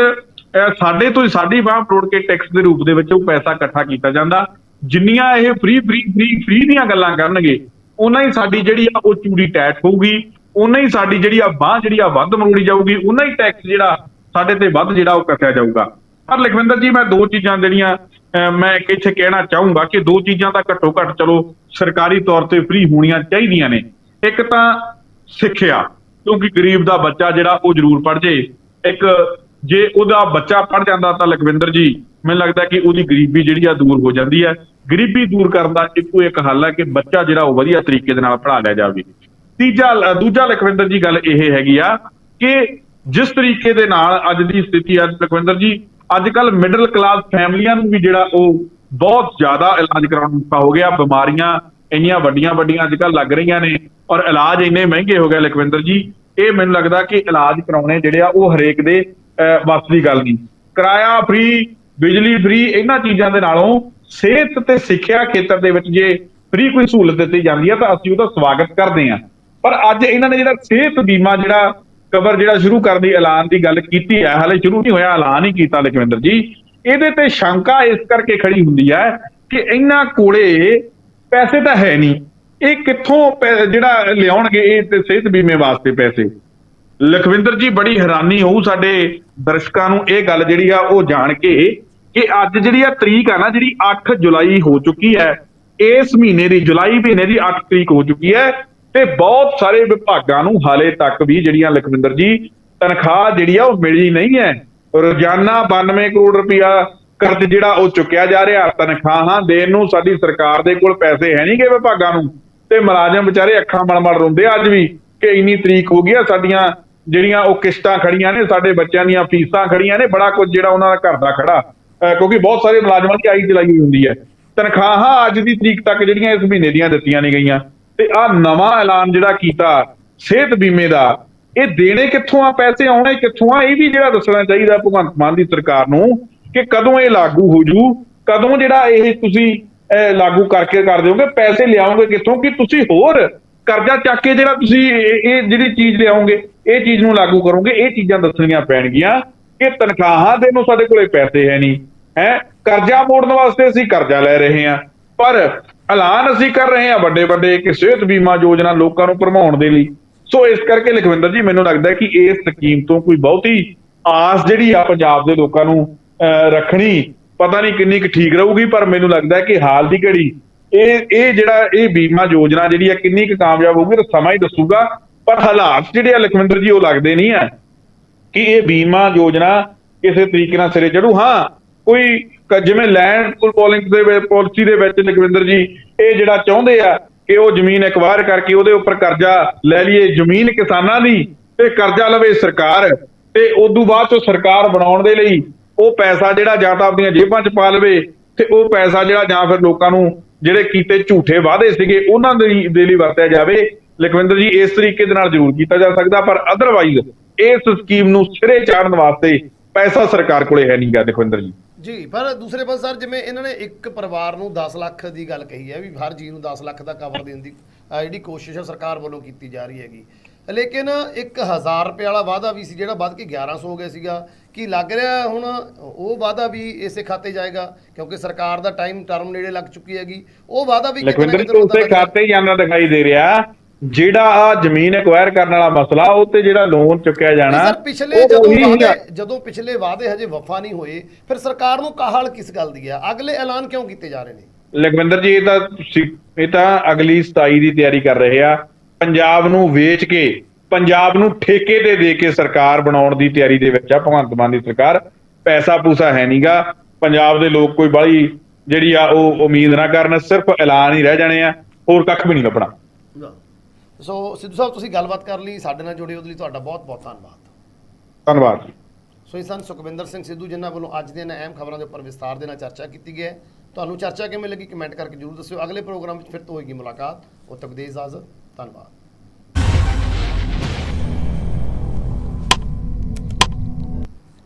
ਸਾਡੇ ਤੋਂ ਹੀ ਸਾਡੀ ਬਾਹ ਫਰੋੜ ਕੇ ਟੈਕਸ ਦੇ ਰੂਪ ਦੇ ਵਿੱਚ ਉਹ ਪੈਸਾ ਇਕੱਠਾ ਕੀਤਾ ਜਾਂਦਾ। ਜਿੰਨੀਆਂ ਇਹ ਫ੍ਰੀ ਫ੍ਰੀ ਫ੍ਰੀ ਫ੍ਰੀ ਦੀਆਂ ਗੱਲਾਂ ਕਰਨਗੇ ਉਹਨਾਂ ਹੀ ਸਾਡੀ ਜਿਹੜੀ ਆ ਉਹ ਚੂੜੀ ਟੈਟ ਹੋਊਗੀ। ਉਹਨਾਂ ਹੀ ਸਾਡੀ ਜਿਹੜੀ ਆ ਬਾਹ ਜਿਹੜੀ ਆ ਵੱਧ ਮਰੋੜੀ ਜਾਊਗੀ। ਉਹਨਾਂ ਹੀ ਟੈਕਸ ਜਿਹੜਾ ਸਾਡੇ ਤੇ ਵੱਧ ਜਿਹੜਾ ਉਹ ਕੱਟਿਆ ਜਾਊਗਾ। ਪਰ ਲਖਵਿੰਦਰ ਜੀ, ਮੈਂ ਦੋ ਚੀਜ਼ਾਂ ਜਿਹੜੀਆਂ ਮੈਂ ਇੱਕ ਇੱਥੇ ਕਹਿਣਾ ਚਾਹੂੰਗਾ ਕਿ ਦੋ ਚੀਜ਼ਾਂ ਤਾਂ ਘੱਟੋ ਘੱਟ, ਚਲੋ, ਸਰਕਾਰੀ ਤੌਰ ਤੇ ਫ੍ਰੀ ਹੋਣੀਆਂ ਚਾਹੀਦੀਆਂ ਨੇ। ਇੱਕ ਤਾਂ ਸਿੱਖਿਆ, ਕਿਉਂਕਿ ਗਰੀਬ ਦਾ ਬੱਚਾ ਜਿਹੜਾ, ਉਹ ਜ਼ਰੂਰ ਪੜ ਜੇ। ਇੱਕ, ਜੇ ਉਹਦਾ ਬੱਚਾ ਪੜ ਜਾਂਦਾ ਤਾਂ ਲਖਵਿੰਦਰ ਜੀ, ਮੈਨੂੰ ਲੱਗਦਾ ਕਿ ਉਹਦੀ ਗਰੀਬੀ ਜਿਹੜੀ ਆ, ਦੂਰ ਹੋ ਜਾਂਦੀ ਹੈ। ਗਰੀਬੀ ਦੂਰ ਕਰਨ ਦਾ ਇੱਕੋ ਇੱਕ ਹੱਲ ਹੈ ਕਿ ਬੱਚਾ ਜਿਹੜਾ, ਉਹ ਵਧੀਆ ਤਰੀਕੇ ਦੇ ਨਾਲ ਪੜ੍ਹਾ ਲਿਆ ਜਾਵੇ। ਤੀਜਾ, ਦੂਜਾ ਲਖਵਿੰਦਰ ਜੀ, ਗੱਲ ਇਹ ਹੈਗੀ ਆ ਕਿ ਜਿਸ ਤਰੀਕੇ ਦੇ ਨਾਲ ਅੱਜ ਦੀ ਸਥਿਤੀ ਅੱਜ ਲਖਵਿੰਦਰ ਜੀ ਅੱਜ ਕੱਲ ਮਿਡਲ ਕਲਾਸ ਫੈਮਲੀਆਂ ਨੂੰ ਵੀ ਜਿਹੜਾ ਉਹ ਬਹੁਤ ਜ਼ਿਆਦਾ ਇਲਾਜ ਕਰਾਉਣ ਦਾ ਹੋ ਗਿਆ ਬਿਮਾਰੀਆਂ ਇੰਨੀਆਂ ਵੱਡੀਆਂ ਵੱਡੀਆਂ ਅੱਜ ਕੱਲ ਲੱਗ ਰਹੀਆਂ ਨੇ ਔਰ ਇਲਾਜ ਇੰਨੇ ਮਹਿੰਗੇ ਹੋ ਗਏ ਲਖਵਿੰਦਰ ਜੀ ਇਹ ਮੈਨੂੰ ਲੱਗਦਾ ਕਿ ਇਲਾਜ ਕਰਾਉਣੇ ਜਿਹੜੇ ਆ ਉਹ ਹਰੇਕ ਦੇ ਅਹ, ਵੱਸ ਦੀ ਗੱਲ ਨਹੀਂ। ਕਿਰਾਇਆ ਫ੍ਰੀ ਬਿਜਲੀ ਫ੍ਰੀ ਇਹਨਾਂ ਚੀਜ਼ਾਂ ਦੇ ਨਾਲੋਂ ਸਿਹਤ ਤੇ ਸਿੱਖਿਆ ਖੇਤਰ ਦੇ ਵਿੱਚ ਜੇ ਫ੍ਰੀ ਕੋਈ ਸਹੂਲਤ ਦਿੱਤੀ ਜਾਂਦੀ ਹੈ ਤਾਂ ਅਸੀਂ ਉਹਦਾ ਸਵਾਗਤ ਕਰਦੇ ਹਾਂ। ਪਰ ਅੱਜ ਇਹਨਾਂ ਨੇ ਜਿਹੜਾ ਸਿਹਤ ਬੀਮਾ ਜਿਹੜਾ ਕਵਰ ਜਿਹੜਾ ਸ਼ੁਰੂ ਕਰਨ ਦੀ ਐਲਾਨ ਦੀ ਗੱਲ ਕੀਤੀ ਹੈ, ਹਾਲੇ ਸ਼ੁਰੂ ਨਹੀਂ ਹੋਇਆ, ਐਲਾਨ ਹੀ ਕੀਤਾ ਲਖਵਿੰਦਰ ਜੀ। ਇਹਦੇ ਤੇ ਸ਼ੰਕਾ ਇਸ ਕਰਕੇ ਖੜੀ ਹੁੰਦੀ ਹੈ ਕਿ ਇਹਨਾਂ ਕੋਲੇ ਪੈਸੇ ਤਾਂ ਹੈ ਨਹੀਂ। ਇਹ ਕਿੱਥੋਂ ਪੈ- ਜਿਹੜਾ ਲਿਆਉਣਗੇ, ਇਹ ਤੇ ਸਿਹਤ ਬੀਮੇ ਵਾਸਤੇ ਪੈਸੇ। ਲਖਵਿੰਦਰ ਜੀ ਬੜੀ ਹੈਰਾਨੀ ਹੋਊ ਸਾਡੇ ਦਰਸ਼ਕਾਂ ਨੂੰ ਇਹ ਗੱਲ ਜਿਹੜੀ ਆ, ਉਹ ਜਾਣ ਕੇ ਕਿ ਅੱਜ ਜਿਹੜੀ ਆ ਤਰੀਕ ਆ ਨਾ, ਜਿਹੜੀ 8 ਜੁਲਾਈ ਹੋ ਚੁੱਕੀ ਹੈ, ਇਸ ਮਹੀਨੇ ਦੀ ਜੁਲਾਈ ਮਹੀਨੇ ਦੀ 8 ਤਰੀਕ ਹੋ ਚੁੱਕੀ ਹੈ ਤੇ ਬਹੁਤ ਸਾਰੇ ਵਿਭਾਗਾਂ ਨੂੰ ਹਾਲੇ ਤੱਕ ਵੀ ਜਿਹੜੀਆਂ ਲਖਵਿੰਦਰ ਜੀ, ਤਨਖਾਹ ਜਿਹੜੀ ਆ ਉਹ ਮਿਲੀ ਨਹੀਂ ਹੈ। ਰੋਜ਼ਾਨਾ 92 ਕਰੋੜ ਰੁਪਇਆ ਕਰਜ਼ ਜਿਹੜਾ ਉਹ ਚੁੱਕਿਆ ਜਾ ਰਿਹਾ, ਤਨਖਾਹਾਂ ਦੇਣ ਨੂੰ ਸਾਡੀ ਸਰਕਾਰ ਦੇ ਕੋਲ ਪੈਸੇ ਹੈ ਨਹੀਂਗੇ ਵਿਭਾਗਾਂ ਨੂੰ। ਤੇ ਮੁਲਾਜ਼ਮ ਵਿਚਾਰੇ ਅੱਖਾਂ ਮਲ-ਮਲ ਰੋਂਦੇ ਅੱਜ ਵੀ ਕਿ ਇੰਨੀ ਤਰੀਕ ਹੋ ਗਈ ਆ, ਸਾਡੀਆਂ ਜਿਹੜੀਆਂ ਉਹ ਕਿਸ਼ਤਾਂ ਖੜੀਆਂ ਨੇ, ਸਾਡੇ ਬੱਚਿਆਂ ਦੀਆਂ ਫੀਸਾਂ ਖੜੀਆਂ ਨੇ, ਬੜਾ ਕੁਝ ਜਿਹੜਾ ਉਹਨਾਂ ਦਾ ਘਰ ਦਾ ਖੜਾ। ਅਹ ਕਿਉਂਕਿ ਬਹੁਤ ਸਾਰੇ ਮੁਲਾਜ਼ਮਾਂ ਦੀ ਆਈ ਚਲਾਈ ਹੁੰਦੀ ਹੈ। ਤਨਖਾਹਾਂ ਅੱਜ ਦੀ ਤਰੀਕ ਤੱਕ ਜਿਹੜੀਆਂ ਇਸ ਮਹੀਨੇ ਦੀਆਂ ਦਿੱਤੀਆਂ ਨਹੀਂ ਗਈਆਂ। ਤੇ ਆ ਨਵਾਂ ਐਲਾਨ ਜਿਹੜਾ ਕੀਤਾ ਸਿਹਤ ਬੀਮੇ ਦਾ, ਇਹ ਦੇਣੇ ਕਿੱਥੋਂ ਆ? ਪੈਸੇ ਆਉਣੇ ਕਿੱਥੋਂ ਆ? ਇਹ ਵੀ ਜਿਹੜਾ ਦੱਸਣਾ ਚਾਹੀਦਾ ਭਗਵੰਤ ਮਾਨ ਦੀ ਸਰਕਾਰ ਨੂੰ ਕਿ ਕਦੋਂ ਇਹ ਲਾਗੂ ਹੋ ਜੂ, ਕਦੋਂ ਜਿਹੜਾ ਇਹ ਤੁਸੀਂ ਲਾਗੂ ਕਰਕੇ ਕਰ ਦਿਓਗੇ, ਪੈਸੇ ਲਿਆਓਗੇ ਕਿੱਥੋਂ? ਕਿ ਤੁਸੀਂ ਹੋਰ ਕਰਜ਼ਾ ਚੱਕ ਕੇ ਜਿਹੜਾ ਤੁਸੀਂ ਇਹ ਇਹ ਜਿਹੜੀ ਚੀਜ਼ ਲਿਆਓਗੇ, ਇਹ ਚੀਜ਼ ਨੂੰ ਲਾਗੂ ਕਰੋਗੇ, ਇਹ ਚੀਜ਼ਾਂ ਦੱਸਣੀਆਂ ਪੈਣਗੀਆਂ। ਕਿ ਤਨਖਾਹਾਂ ਦੇ ਨੂੰ ਸਾਡੇ ਕੋਲੇ ਪੈਸੇ ਹੈ ਨਹੀਂ, ਹੈ? ਕਰਜ਼ਾ ਮੋੜਨ ਵਾਸਤੇ ਅਸੀਂ ਕਰਜ਼ਾ ਲੈ ਰਹੇ ਹਾਂ। ਪਰ ਐਲਾਨ ਅਸੀਂ ਕਰ ਰਹੇ ਹਾਂ ਵੱਡੇ ਵੱਡੇ ਕਿ ਸਿਹਤ ਬੀਮਾ ਯੋਜਨਾ ਲੋਕਾਂ ਨੂੰ ਭਰਮਾਉਣ ਦੇ ਲਈ। ਸੋ ਇਸ ਕਰਕੇ ਲਖਵਿੰਦਰ ਜੀ, ਮੈਨੂੰ ਲੱਗਦਾ ਕਿ ਇਸ ਸਕੀਮ ਤੋਂ ਕੋਈ ਬਹੁਤੀ ਆਸ ਜਿਹੜੀ ਆ ਪੰਜਾਬ ਦੇ ਲੋਕਾਂ ਨੂੰ ਰੱਖਣੀ ਪਤਾ ਨਹੀਂ ਕਿੰਨੀ ਕੁ ਠੀਕ ਰਹੂਗੀ, ਪਰ ਮੈਨੂੰ ਲੱਗਦਾ ਕਿ ਹਾਲ ਦੀ ਘੜੀ ਇਹ ਇਹ ਜਿਹੜਾ ਇਹ ਬੀਮਾ ਯੋਜਨਾ ਜਿਹੜੀ ਆ ਕਿੰਨੀ ਕੁ ਕਾਮਯਾਬ ਹੋਊਗੀ ਤਾਂ ਸਮਾਂ ਹੀ ਦੱਸੂਗਾ। ਪਰ ਹਾਲਾਤ ਜਿਹੜੇ ਆ ਲਖਵਿੰਦਰ ਜੀ, ਉਹ ਲੱਗਦੇ ਨਹੀਂ ਆ ਕਿ ਇਹ ਬੀਮਾ ਯੋਜਨਾ ਕਿਸੇ ਤਰੀਕੇ ਨਾਲ ਸਿਰੇ ਚੜੂ। ਹਾਂ, ਕੋਈ ਜਿਵੇਂ ਲੈਂਡ ਪੁਲ ਪੋਲਿੰਗ ਦੇ ਵਿੱਚ, ਪਾਲਿਸੀ ਦੇ ਵਿੱਚ ਲਖਵਿੰਦਰ ਜੀ, ਇਹ ਜਿਹੜਾ ਚਾਹੁੰਦੇ ਆ ਕਿ ਉਹ ਜ਼ਮੀਨ ਐਕਵਾਇਰ ਕਰਕੇ ਉਹਦੇ ਉੱਪਰ ਕਰਜ਼ਾ ਲੈ ਲਈਏ, ਜ਼ਮੀਨ ਕਿਸਾਨਾਂ ਦੀ ਤੇ ਕਰਜ਼ਾ ਲਵੇ ਸਰਕਾਰ ਤੇ ਉਦੋਂ ਬਾਅਦ ਚੋਂ ਸਰਕਾਰ ਬਣਾਉਣ ਦੇ ਲਈ ਉਹ ਪੈਸਾ ਜਿਹੜਾ ਜਾਂ ਤਾਂ ਆਪਣੀਆਂ ਜੇਬਾਂ 'ਚ ਪਾ ਲਵੇ ਤੇ ਉਹ ਪੈਸਾ ਜਿਹੜਾ ਜਾਂ ਫਿਰ ਲੋਕਾਂ ਨੂੰ ਜਿਹੜੇ ਕੀਤੇ ਝੂਠੇ ਵਾਅਦੇ ਸੀਗੇ, ਉਹਨਾਂ ਦੇ ਦੇ ਲਈ ਵਰਤਿਆ ਜਾਵੇ। ਲਖਵਿੰਦਰ ਜੀ, ਇਸ ਤਰੀਕੇ ਦੇ ਨਾਲ ਜ਼ਰੂਰ ਕੀਤਾ ਜਾ ਸਕਦਾ, ਪਰ ਅਦਰਵਾਈਜ਼ ਇਸ ਸਕੀਮ ਨੂੰ ਸਿਰੇ ਚਾੜਨ ਵਾਸਤੇ ਪੈਸਾ ਸਰਕਾਰ ਕੋਲੇ ਹੈ ਨਹੀਂਗਾ ਲਖਵਿੰਦਰ ਜੀ। ਜੀ ਪਰ ਦੂਸਰੇ ਪਾਸੇ ਸਰ ਜਿਵੇਂ ਇਹਨਾਂ ਨੇ ਇੱਕ ਪਰਿਵਾਰ ਨੂੰ 10 ਲੱਖ ਦੀ ਗੱਲ ਕਹੀ ਹੈ ਵੀ ਹਰ ਜੀ ਨੂੰ 10 ਲੱਖ ਦਾ ਕਵਰ ਦੇਣ ਦੀ ਅਹ ਜਿਹੜੀ ਕੋਸ਼ਿਸ਼ ਹੈ ਸਰਕਾਰ ਵੱਲੋਂ ਕੀਤੀ ਜਾ ਰਹੀ ਹੈਗੀ। ਲੇਕਿਨ 1000 ਰੁਪਏ ਵਾਲਾ ਵਾਅਦਾ ਵੀ ਸੀ ਜਿਹੜਾ ਵੱਧ ਕੇ 1100 ਹੋ ਗਿਆ ਸੀਗਾ। ਕੀ ਲੱਗ ਰਿਹਾ ਹੁਣ ਉਹ ਵਾਅਦਾ ਵੀ ਇਸੇ ਖਾਤੇ ਜਾਏਗਾ? ਕਿਉਂਕਿ ਸਰਕਾਰ ਦਾ ਟਾਈਮ ਟਰਮ ਨੇੜੇ ਲੱਗ ਚੁੱਕੀ ਹੈਗੀ। ਉਹ ਵਾਅਦਾ ਵੀ ਕਿਤੇ ਨਾ ਲਖਵਿੰਦਰ ਉਸੇ ਖਾਤੇ ਹੀ ਜਾਂਦਾ ਦਿਖਾਈ ਦੇ ਰਿਹਾ। ਜਿਹੜਾ ਆ ਜ਼ਮੀਨ ਐਕਵਾਇਰ ਕਰਨ ਵਾਲਾ ਮਸਲਾ ਉਹ ਤੇ ਜਿਹੜਾ ਲੋਨ ਚੁੱਕਿਆ ਜਾਣਾ ਸਰ ਪਿਛਲੇ ਜਦੋਂ ਵਾਅਦੇ ਆ। ਜਦੋਂ ਪਿਛਲੇ ਵਾਅਦੇ ਹਜੇ ਵਫਾ ਨਹੀਂ ਹੋਏ ਫਿਰ ਸਰਕਾਰ ਨੂੰ ਕਾਹਲ ਕਿਸ ਗੱਲ ਦੀ ਹੈ ਅਗਲੇ ਐਲਾਨ ਕਿਉਂ ਕੀਤੇ ਜਾ ਰਹੇ ਨੇ? ਲਖਵਿੰਦਰ ਜੀ ਇਹ ਤਾਂ ਇਹ ਤਾਂ ਅਗਲੀ 27 ਦੀ ਤਿਆਰੀ ਕਰ ਰਹੇ ਆ। ਪੰਜਾਬ ਨੂੰ ਵੇਚ ਕੇ ਪੰਜਾਬ ਨੂੰ ਠੇਕੇ ਤੇ ਦੇ ਕੇ ਸਰਕਾਰ ਬਣਾਉਣ ਦੀ ਤਿਆਰੀ ਦੇ ਵਿੱਚ ਆ ਭਗਵੰਤ ਮਾਨ ਦੀ ਸਰਕਾਰ। ਪੈਸਾ ਪੂਸਾ ਹੈ ਨਹੀਂਗਾ। ਪੰਜਾਬ ਦੇ ਲੋਕ ਕੋਈ ਬੜੀ ਜਿਹੜੀ ਆ ਉਹ ਉਮੀਦ ਨਾ ਕਰਨ ਸਿਰਫ ਐਲਾਨ ਹੀ ਰਹਿ ਜਾਣੇ ਆ। ਹੋਰ ਕੱਖ ਵੀ ਨਹੀਂ ਲੱਭਣਾ। ਸੋ ਸਿੱਧੂ ਸਾਹਿਬ ਤੁਸੀਂ ਗੱਲਬਾਤ ਕਰ ਲਈ ਸਾਡੇ ਨਾਲ ਜੁੜੇ ਉਹਦੇ ਲਈ ਤੁਹਾਡਾ ਬਹੁਤ ਬਹੁਤ ਧੰਨਵਾਦ। ਧੰਨਵਾਦ ਜੀ। ਸੋ ਇਹ ਸਨ ਸੁਖਵਿੰਦਰ ਸਿੰਘ ਸਿੱਧੂ ਜਿਨ੍ਹਾਂ ਵੱਲੋਂ ਅੱਜ ਦੀਆਂ ਅਹਿਮ ਖਬਰਾਂ ਦੇ ਉੱਪਰ ਵਿਸਤਾਰ ਦੇ ਨਾਲ ਚਰਚਾ ਕੀਤੀ ਗਈ ਹੈ। ਤੁਹਾਨੂੰ ਚਰਚਾ ਕਿਵੇਂ ਲੱਗੀ ਕਮੈਂਟ ਕਰਕੇ ਜਰੂਰ ਦੱਸਿਓ। ਅਗਲੇ ਪ੍ਰੋਗਰਾਮ ਵਿੱਚ ਫਿਰ ਤੋਂ ਹੋਏਗੀ ਮੁਲਾਕਾਤ। ਉਦ ਤੱਕ ਦੇ ਇਜਾਜ਼ਤ ਧੰਨਵਾਦ।